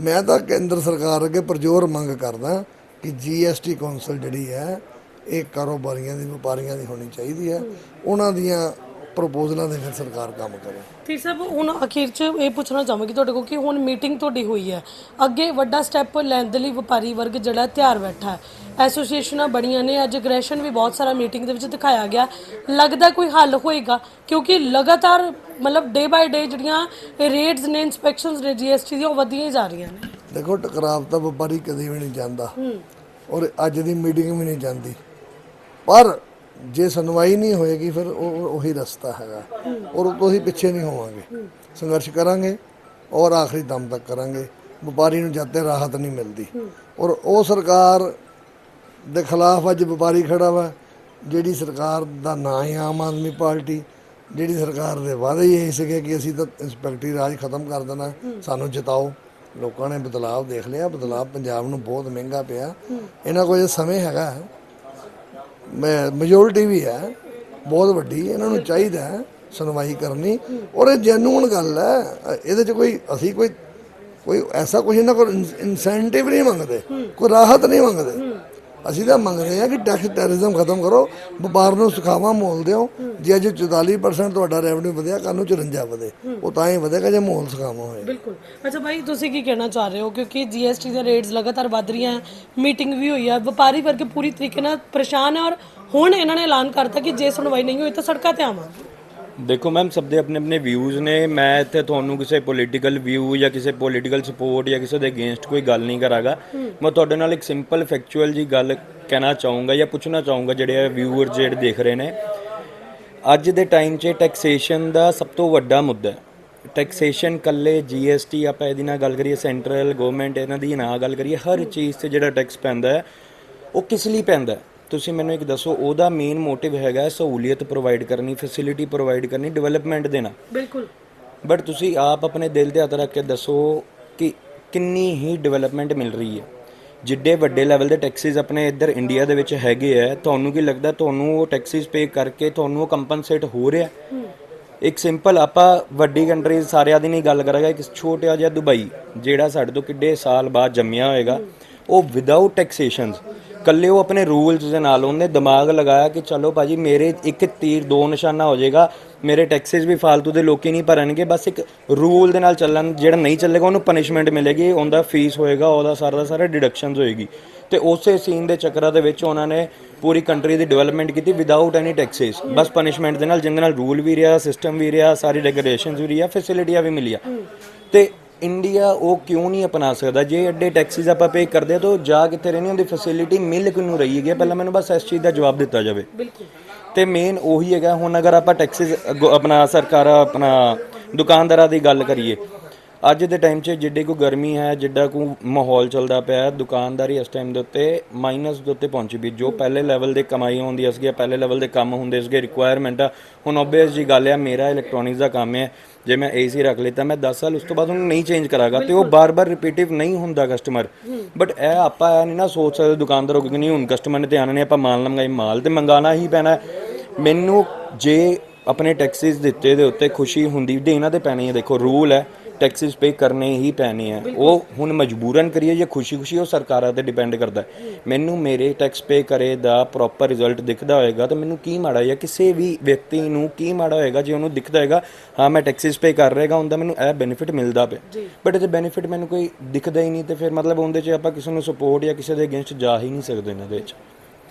ਮੈਂ ਤਾਂ ਕੇਂਦਰ ਸਰਕਾਰ ਅੱਗੇ ਪਰਜ਼ੋਰ ਮੰਗ ਕਰਦਾ ਕਿ ਜੀਐਸਟੀ ਕੌਂਸਲ ਜਿਹੜੀ ਹੈ, ਇਹ ਕਾਰੋਬਾਰੀਆਂ ਦੀ, ਵਪਾਰੀਆਂ ਦੀ ਹੋਣੀ ਚਾਹੀਦੀ ਹੈ। ਉਹਨਾਂ ਦੀਆਂ ਪ੍ਰਪੋਜ਼ਲਾਂ ਦੇ ਫਿਰ ਸਰਕਾਰ ਕੰਮ ਕਰੇ। ਤੇ ਸਭ ਹੁਣ ਅਖੀਰ 'ਚ ਇਹ ਪੁੱਛਣਾ ਚਾਹਾਂਗੀ ਤੁਹਾਡੇ ਕੋਲ ਕਿ ਹੁਣ ਮੀਟਿੰਗ ਤੁਹਾਡੀ ਹੋਈ ਹੈ। ਅੱਗੇ ਵੱਡਾ ਸਟੈਪ ਲੈਣ ਦੇ ਲਈ ਵਪਾਰੀ ਵਰਗ ਜਿਹੜਾ ਤਿਆਰ ਬੈਠਾ ਹੈ। ਐਸੋਸੀਏਸ਼ਨਾਂ ਬੜੀਆਂ ਨੇ ਅੱਜ ਅਗਰੈਸ਼ਨ ਵੀ ਬਹੁਤ ਸਾਰਾ ਮੀਟਿੰਗ ਦੇ ਵਿੱਚ ਦਿਖਾਇਆ ਗਿਆ। ਲੱਗਦਾ ਕੋਈ ਹੱਲ ਹੋਏਗਾ ਕਿਉਂਕਿ ਲਗਾਤਾਰ ਮਤਲਬ ਡੇ ਬਾਈ ਡੇ ਜਿਹੜੀਆਂ ਰੇਟਸ ਨੇ ਇਨਸਪੈਕਸ਼ਨਸ ਨੇ ਜੀਐਸਟੀ ਦੀਆਂ ਉਹ ਵਧੀਆਂ ਹੀ ਜਾ ਰਹੀਆਂ ਨੇ। ਦੇਖੋ ਟਕਰਾਵ ਤਾਂ ਵਪਾਰੀ ਕਦੇ ਵੀ ਨਹੀਂ ਜਾਂਦਾ। ਔਰ ਅੱਜ ਦੀ ਮੀਟਿੰਗ ਵੀ ਨਹੀਂ ਜਾਂਦੀ। ਪਰ ਜੇ ਸੁਣਵਾਈ ਨਹੀਂ ਹੋਏਗੀ, ਫਿਰ ਉਹ ਉਹੀ ਰਸਤਾ ਹੈਗਾ। ਔਰ ਉਹ ਤੋਂ ਅਸੀਂ ਪਿੱਛੇ ਨਹੀਂ ਹੋਵਾਂਗੇ। ਸੰਘਰਸ਼ ਕਰਾਂਗੇ ਔਰ ਆਖਰੀ ਦਮ ਤੱਕ ਕਰਾਂਗੇ। ਵਪਾਰੀ ਨੂੰ ਜਦ ਤੱਕ ਰਾਹਤ ਨਹੀਂ ਮਿਲਦੀ। ਔਰ ਉਹ ਸਰਕਾਰ ਦੇ ਖਿਲਾਫ ਅੱਜ ਵਪਾਰੀ ਖੜਾ ਵਾ, ਜਿਹੜੀ ਸਰਕਾਰ ਦਾ ਨਾਂ ਹੈ ਆਮ ਆਦਮੀ ਪਾਰਟੀ, ਜਿਹੜੀ ਸਰਕਾਰ ਦੇ ਵਾਅਦੇ ਹੀ ਇਹ ਸੀਗੇ ਕਿ ਅਸੀਂ ਤਾਂ ਇੰਸਪੈਕਟਰੀ ਰਾਜ ਖਤਮ ਕਰ ਦੇਣਾ। ਸਾਨੂੰ ਜਿਤਾਓ। ਲੋਕਾਂ ਨੇ ਬਦਲਾਅ ਦੇਖ ਲਿਆ। ਬਦਲਾਅ ਪੰਜਾਬ ਨੂੰ ਬਹੁਤ ਮਹਿੰਗਾ ਪਿਆ। ਇਹਨਾਂ ਕੋਲ ਸਮੇਂ ਹੈਗਾ। ਮੈਜੋਰਿਟੀ ਵੀ ਹੈ, ਬਹੁਤ ਵੱਡੀ, ਇਹਨਾਂ ਨੂੰ ਚਾਹੀਦਾ ਹੈ ਸੁਣਵਾਈ ਕਰਨੀ। ਔਰ ਇਹ ਜੈਨੂਨ ਗੱਲ ਹੈ, ਇਹਦੇ ਚ ਕੋਈ, ਅਸੀਂ ਕੋਈ ਕੋਈ ਐਸਾ ਕੁਝ ਇਹਨਾਂ ਕੋਲ ਇਨਸੈਂਟਿਵ ਨਹੀਂ ਮੰਗਦੇ, ਕੋਈ ਰਾਹਤ ਨਹੀਂ ਮੰਗਦੇ। ਅਸੀਂ ਤਾਂ ਮੰਗਦੇ ਆ ਕਿ ਟੈਕਸ ਟੈਰਰਿਜ਼ਮ ਖਤਮ ਕਰੋ, ਵਪਾਰ ਨੂੰ ਸੁਖਾਵਾਂ, ਮੋਲ ਦਿਓ। ਜੇ ਅੱਜ 44% ਤੁਹਾਡਾ ਰੈਵਨਿਊ ਵਧਿਆ, ਕੱਲ੍ਹ ਨੂੰ 54 ਵਧੇ। ਉਹ ਤਾਂ ਹੀ ਵਧੇਗਾ ਜੇ ਮੋਲ ਸੁਖਾਵਾਂ ਹੋਏ। ਬਿਲਕੁਲ। ਅੱਛਾ ਭਾਈ, ਤੁਸੀਂ ਕੀ ਕਹਿਣਾ ਚਾਹ ਰਹੇ ਹੋ? ਕਿਉਂਕਿ ਜੀਐਸਟੀ ਦੇ ਰੇਟਸ ਲਗਾਤਾਰ ਵਧ ਰਹੀਆਂ ਮੀਟਿੰਗ ਵੀ ਹੋਈ ਹੈ ਵਪਾਰੀ ਵਰਗ ਪੂਰੀ ਤਰੀਕੇ ਨਾਲ ਪਰੇਸ਼ਾਨ ਹੈ ਔਰ ਹੁਣ ਇਹਨਾਂ ਨੇ ਐਲਾਨ ਕਰਤਾ ਕਿ ਜੇ ਸੁਣਵਾਈ ਨਹੀਂ ਹੋਈ ਤਾਂ ਸੜਕਾਂ ਤੇ ਆਵਾਂਗੇ। ਦੇਖੋ ਮੈਮ ਸਭ ਦੇ ਆਪਣੇ ਆਪਣੇ ਵਿਊਜ਼ ਨੇ। ਮੈਂ ਇੱਥੇ ਤੁਹਾਨੂੰ ਕਿਸੇ ਪੋਲੀਟੀਕਲ ਵਿਊ ਜਾਂ ਕਿਸੇ ਪੋਲੀਟੀਕਲ ਸਪੋਰਟ ਜਾਂ ਕਿਸੇ ਦੇ ਅਗੇਂਸਟ ਕੋਈ ਗੱਲ ਨਹੀਂ ਕਰਾਂਗਾ। ਮੈਂ ਤੁਹਾਡੇ ਨਾਲ ਇੱਕ ਸਿੰਪਲ ਫੈਕਚੁਅਲ ਜੀ ਗੱਲ ਕਹਿਣਾ ਚਾਹੂੰਗਾ ਜਾਂ ਪੁੱਛਣਾ ਚਾਹੂੰਗਾ ਜਿਹੜੇ ਵਿਊਅਰ ਜਿਹੜੇ ਦੇਖ ਰਹੇ ਨੇ। ਅੱਜ ਦੇ ਟਾਈਮ 'ਚ ਟੈਕਸੇਸ਼ਨ ਦਾ ਸਭ ਤੋਂ ਵੱਡਾ ਮੁੱਦਾ ਹੈ। ਟੈਕਸੇਸ਼ਨ ਕੱਲੇ ਜੀਐਸਟੀ ਆਪਾਂ ਇਹਦੀ ਨਾਲ ਗੱਲ ਕਰੀਏ ਸੈਂਟਰਲ ਗਵਰਨਮੈਂਟ ਇਹਨਾਂ ਦੀ ਨਾਲ ਗੱਲ ਕਰੀਏ ਹਰ ਚੀਜ਼ ਤੇ ਜਿਹੜਾ ਟੈਕਸ ਪੈਂਦਾ ਹੈ ਉਹ ਕਿਸ ਲਈ ਪੈਂਦਾ ਹੈ? ਤੁਸੀਂ ਮੈਨੂੰ ਇੱਕ ਦੱਸੋ ਉਹਦਾ ਮੇਨ ਮੋਟਿਵ ਹੈਗਾ ਸਹੂਲੀਅਤ ਪ੍ਰੋਵਾਈਡ ਕਰਨੀ ਫੈਸਿਲਿਟੀ ਪ੍ਰੋਵਾਈਡ ਕਰਨੀ ਡਿਵੈਲਪਮੈਂਟ ਦੇਣਾ। ਬਿਲਕੁਲ। ਬਟ ਤੁਸੀਂ ਆਪ ਆਪਣੇ ਦਿਲ ਤੇ ਹੱਥ ਰੱਖ ਕੇ ਦੱਸੋ ਕਿ ਕਿੰਨੀ ਹੀ ਡਿਵੈਲਪਮੈਂਟ ਮਿਲ ਰਹੀ ਹੈ। ਜਿੱਡੇ ਵੱਡੇ ਲੈਵਲ ਦੇ ਟੈਕਸਿਸ ਆਪਣੇ ਇੱਧਰ ਇੰਡੀਆ ਦੇ ਵਿੱਚ ਹੈਗੇ ਆ ਤੁਹਾਨੂੰ ਕੀ ਲੱਗਦਾ ਤੁਹਾਨੂੰ ਉਹ ਟੈਕਸਿਸ ਪੇ ਕਰਕੇ ਤੁਹਾਨੂੰ ਉਹ ਕੰਪਨਸੇਟ ਹੋ ਰਿਹਾ? ਇੱਕ ਸਿੰਪਲ ਆਪਾਂ ਵੱਡੀ ਕੰਟਰੀਜ਼ ਸਾਰਿਆਂ ਦੀ ਨਹੀਂ ਗੱਲ ਕਰਾਂਗੇ ਇੱਕ ਛੋਟਾ ਜਿਹਾ ਦੁਬਈ ਜਿਹੜਾ ਸਾਡੇ ਤੋਂ ਕਿੱਡੇ ਸਾਲ ਬਾਅਦ ਜੰਮਿਆ ਹੋਏਗਾ ਉਹ ਵਿਦਆਊਟ ਟੈਕਸੇਸ਼ਨਸ ਕੱਲੇ ਉਹ ਆਪਣੇ ਰੂਲਸ ਦੇ ਨਾਲ ਉਹਨੇ ਦਿਮਾਗ ਲਗਾਇਆ ਕਿ ਚਲੋ ਭਾਜੀ ਮੇਰੇ ਇੱਕ ਤੀਰ ਦੋ ਨਿਸ਼ਾਨਾ ਹੋ ਜਾਏਗਾ, ਮੇਰੇ ਟੈਕਸਸ ਵੀ ਫਾਲਤੂ ਦੇ ਲੋਕੀ ਨਹੀਂ ਭਰਨਗੇ, ਬਸ ਇੱਕ ਰੂਲ ਦੇ ਨਾਲ ਚੱਲਣ, ਜਿਹੜਾ ਨਹੀਂ ਚੱਲੇਗਾ ਉਹਨੂੰ ਪਨਿਸ਼ਮੈਂਟ ਮਿਲੇਗੀ, ਉਹਦਾ ਫੀਸ ਹੋਏਗਾ, ਉਹਦਾ ਸਾਰਾ ਦਾ ਸਾਰਾ ਡਿਡਕਸ਼ਨਸ ਹੋਏਗੀ। ਤੇ ਉਸੇ ਸੀਨ ਦੇ ਚੱਕਰਾਂ ਦੇ ਵਿੱਚ ਉਹਨਾਂ ਨੇ ਪੂਰੀ ਕੰਟਰੀ ਦੀ ਡਿਵੈਲਪਮੈਂਟ ਕੀਤੀ ਵਿਦਆਊਟ ਐਨੀ ਟੈਕਸਸ ਬਸ ਪਨਿਸ਼ਮੈਂਟ ਦੇ ਨਾਲ, ਜਿਹਦੇ ਨਾਲ ਰੂਲ ਵੀ ਰਿਹਾ ਸਿਸਟਮ ਵੀ ਰਿਹਾ, ਸਾਰੀ ਰੈਗੂਲੇਸ਼ਨਸ ਵੀ ਰਿਹਾ ਫੈਸਿਲਿਟੀਆਂ ਵੀ ਮਿਲੀਆਂ। ਤੇ ਇੰਡੀਆ ਉਹ ਕਿਉਂ ਨਹੀਂ ਅਪਣਾ ਸਕਦਾ? ਜੇ ਐਡੇ ਟੈਕਸਿਸ ਆਪਾਂ ਪੇ ਕਰਦੇ ਆ ਤਾਂ ਜਾ ਕਿੱਥੇ ਰਹਿਣੀ ਹੁੰਦੀ ਫੈਸਿਲਿਟੀ ਮਿਲ ਕਿਉਂ ਰਹੀ ਹੈਗੀ ਪਹਿਲਾਂ ਮੈਨੂੰ ਬਸ ਇਸ ਚੀਜ਼ ਦਾ ਜਵਾਬ ਦਿੱਤਾ ਜਾਵੇ। ਬਿਲਕੁਲ। ਤੇ ਮੇਨ ਉਹੀ ਹੈਗਾ ਹੁਣ ਅਗਰ ਆਪਾਂ ਟੈਕਸਿਸ ਆਪਣਾ ਸਰਕਾਰ ਆਪਣਾ ਦੁਕਾਨਦਾਰਾਂ ਦੀ ਗੱਲ ਕਰੀਏ ਅੱਜ ਦੇ ਟਾਈਮ 'ਚ ਜਿੱਡੇ ਕੋ ਗਰਮੀ ਹੈ ਜਿੱਡਾ ਕੋ ਮਾਹੌਲ ਚੱਲਦਾ ਪਿਆ ਹੈ, ਦੁਕਾਨਦਾਰੀ ਇਸ ਟਾਈਮ ਦੇ ਉੱਤੇ ਮਾਈਨਸ ਦੇ ਉੱਤੇ ਪਹੁੰਚੀ ਵੀ। ਜੋ ਪਹਿਲੇ ਲੈਵਲ ਦੇ ਕਮਾਈ ਹੁੰਦੀ ਸੀਗੀ ਪਹਿਲੇ ਲੈਵਲ ਦੇ ਕੰਮ ਹੁੰਦੇ ਸੀਗੇ ਰਿਕੁਆਇਰਮੈਂਟ ਆ। ਹੁਣ ਓਬਵੀਅਸ ਜੀ ਗੱਲ ਆ ਮੇਰਾ ਇਲੈਕਟ੍ਰੋਨਿਕਸ ਦਾ ਕੰਮ ਹੈ। ਜੇ ਮੈਂ ਏਸੀ ਰੱਖ ਲਿੱਤਾ ਮੈਂ 10 ਸਾਲ ਉਸ ਤੋਂ ਬਾਅਦ ਉਹਨੂੰ ਨਹੀਂ ਚੇਂਜ ਕਰਾਂਗਾ ਤੇ ਉਹ ਬਾਰ-ਬਾਰ ਰਿਪੀਟਿਵ ਨਹੀਂ ਹੁੰਦਾ ਕਸਟਮਰ ਬਟ ਇਹ ਆਪਾਂ ਇਹ ਨਹੀਂ ਨਾ ਸੋਚ ਸਕਦੇ ਦੁਕਾਨਦਾਰ ਹੋ ਕਿ ਨਹੀਂ ਹੁਣ ਕਸਟਮਰ ਨੇ ਧਿਆਨ ਨਹੀਂ ਆਪਾਂ ਮਾਲ ਨਾ ਮੰਗਾਈ ਮਾਲ ਤੇ ਮੰਗਾਣਾ ਹੀ ਪੈਣਾ। ਹੈ। ਮੈਨੂੰ ਜੇ ਆਪਣੇ ਟੈਕਸਿਸ ਦਿੱਤੇ ਦੇ ਉੱਤੇ ਖੁਸ਼ੀ ਹੁੰਦੀ ਤੇ ਪੈਣੀ ਹੈ। ਦੇਖੋ ਰੂਲ ਹੈ ਟੈਕਸਿਸ ਪੇ ਕਰਨੇ ਹੀ ਪੈਣੇ ਆ। ਉਹ ਹੁਣ ਮਜਬੂਰਨ ਕਰੀਏ ਜਾਂ ਖੁਸ਼ੀ-ਖੁਸ਼ੀ ਉਹ ਸਰਕਾਰਾਂ ਤੇ ਡਿਪੈਂਡ ਕਰਦਾ। ਮੈਨੂੰ ਮੇਰੇ ਟੈਕਸ ਪੇ ਕਰੇ ਦਾ ਪ੍ਰੋਪਰ ਰਿਜ਼ਲਟ ਦਿਖਦਾ ਹੋਏਗਾ ਤਾਂ ਮੈਨੂੰ ਕੀ ਮਾੜਾ ਜਾਂ ਕਿਸੇ ਵੀ ਵਿਅਕਤੀ ਨੂੰ ਕੀ ਮਾੜਾ ਹੋਏਗਾ ਜੇ ਉਹਨੂੰ ਦਿਖਦਾ ਹੋਏਗਾ ਹਾਂ ਮੈਂ ਟੈਕਸਿਸ ਪੇ ਕਰ ਰਹੇਗਾ ਹੁੰਦਾ ਮੈਨੂੰ ਇਹ ਬੈਨੀਫਿਟ ਮਿਲਦਾ ਪਿਆ। ਬਟ ਇਹ ਬੈਨੀਫਿਟ ਮੈਨੂੰ ਕੋਈ ਦਿਖਦਾ ਹੀ ਨਹੀਂ ਤੇ ਫਿਰ ਮਤਲਬ ਉਹਦੇ 'ਚ ਆਪਾਂ ਕਿਸੇ ਨੂੰ ਸਪੋਰਟ ਜਾਂ ਕਿਸੇ ਦੇ ਅਗੇਂਸਟ ਜਾ ਹੀ ਨਹੀਂ ਸਕਦੇ ਇਹਨਾਂ ਦੇ ਵਿੱਚ।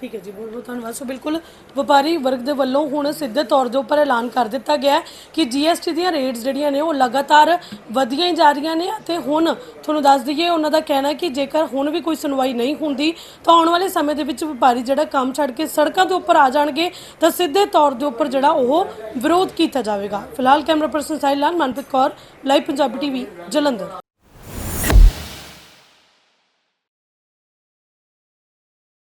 ਠੀਕ ਹੈ ਜੀ, ਬਹੁਤ ਬਹੁਤ ਧੰਨਵਾਦ। ਸੋ ਬਿਲਕੁਲ ਵਪਾਰੀ ਵਰਗ ਦੇ ਵੱਲੋਂ ਹੁਣ ਸਿੱਧੇ ਤੌਰ ਦੇ ਉੱਪਰ ਐਲਾਨ ਕਰ ਦਿੱਤਾ ਗਿਆ ਹੈ ਕਿ GST ਦੀਆਂ ਰੇਟਸ ਜਿਹੜੀਆਂ ਨੇ ਉਹ ਲਗਾਤਾਰ ਵਧੀਆਂ ਹੀ ਜਾ ਰਹੀਆਂ ਨੇ ਅਤੇ ਹੁਣ ਤੁਹਾਨੂੰ ਦੱਸ ਦਈਏ, ਉਹਨਾਂ ਦਾ ਕਹਿਣਾ ਹੈ ਕਿ ਜੇਕਰ ਹੁਣ ਵੀ ਕੋਈ ਸੁਣਵਾਈ ਨਹੀਂ ਹੁੰਦੀ, ਤਾਂ ਆਉਣ ਵਾਲੇ ਸਮੇਂ ਦੇ ਵਿੱਚ ਵਪਾਰੀ ਜਿਹੜਾ ਕੰਮ ਛੱਡ ਕੇ ਸੜਕਾਂ ਦੇ ਉੱਪਰ ਆ ਜਾਣਗੇ ਤਾਂ ਸਿੱਧੇ ਤੌਰ ਦੇ ਉੱਪਰ ਜਿਹੜਾ ਉਹ ਵਿਰੋਧ ਕੀਤਾ ਜਾਵੇਗਾ। ਫਿਲਹਾਲ camera person Sahil Lal, Manpreet Kaur, live Punjabi TV Jalandhar.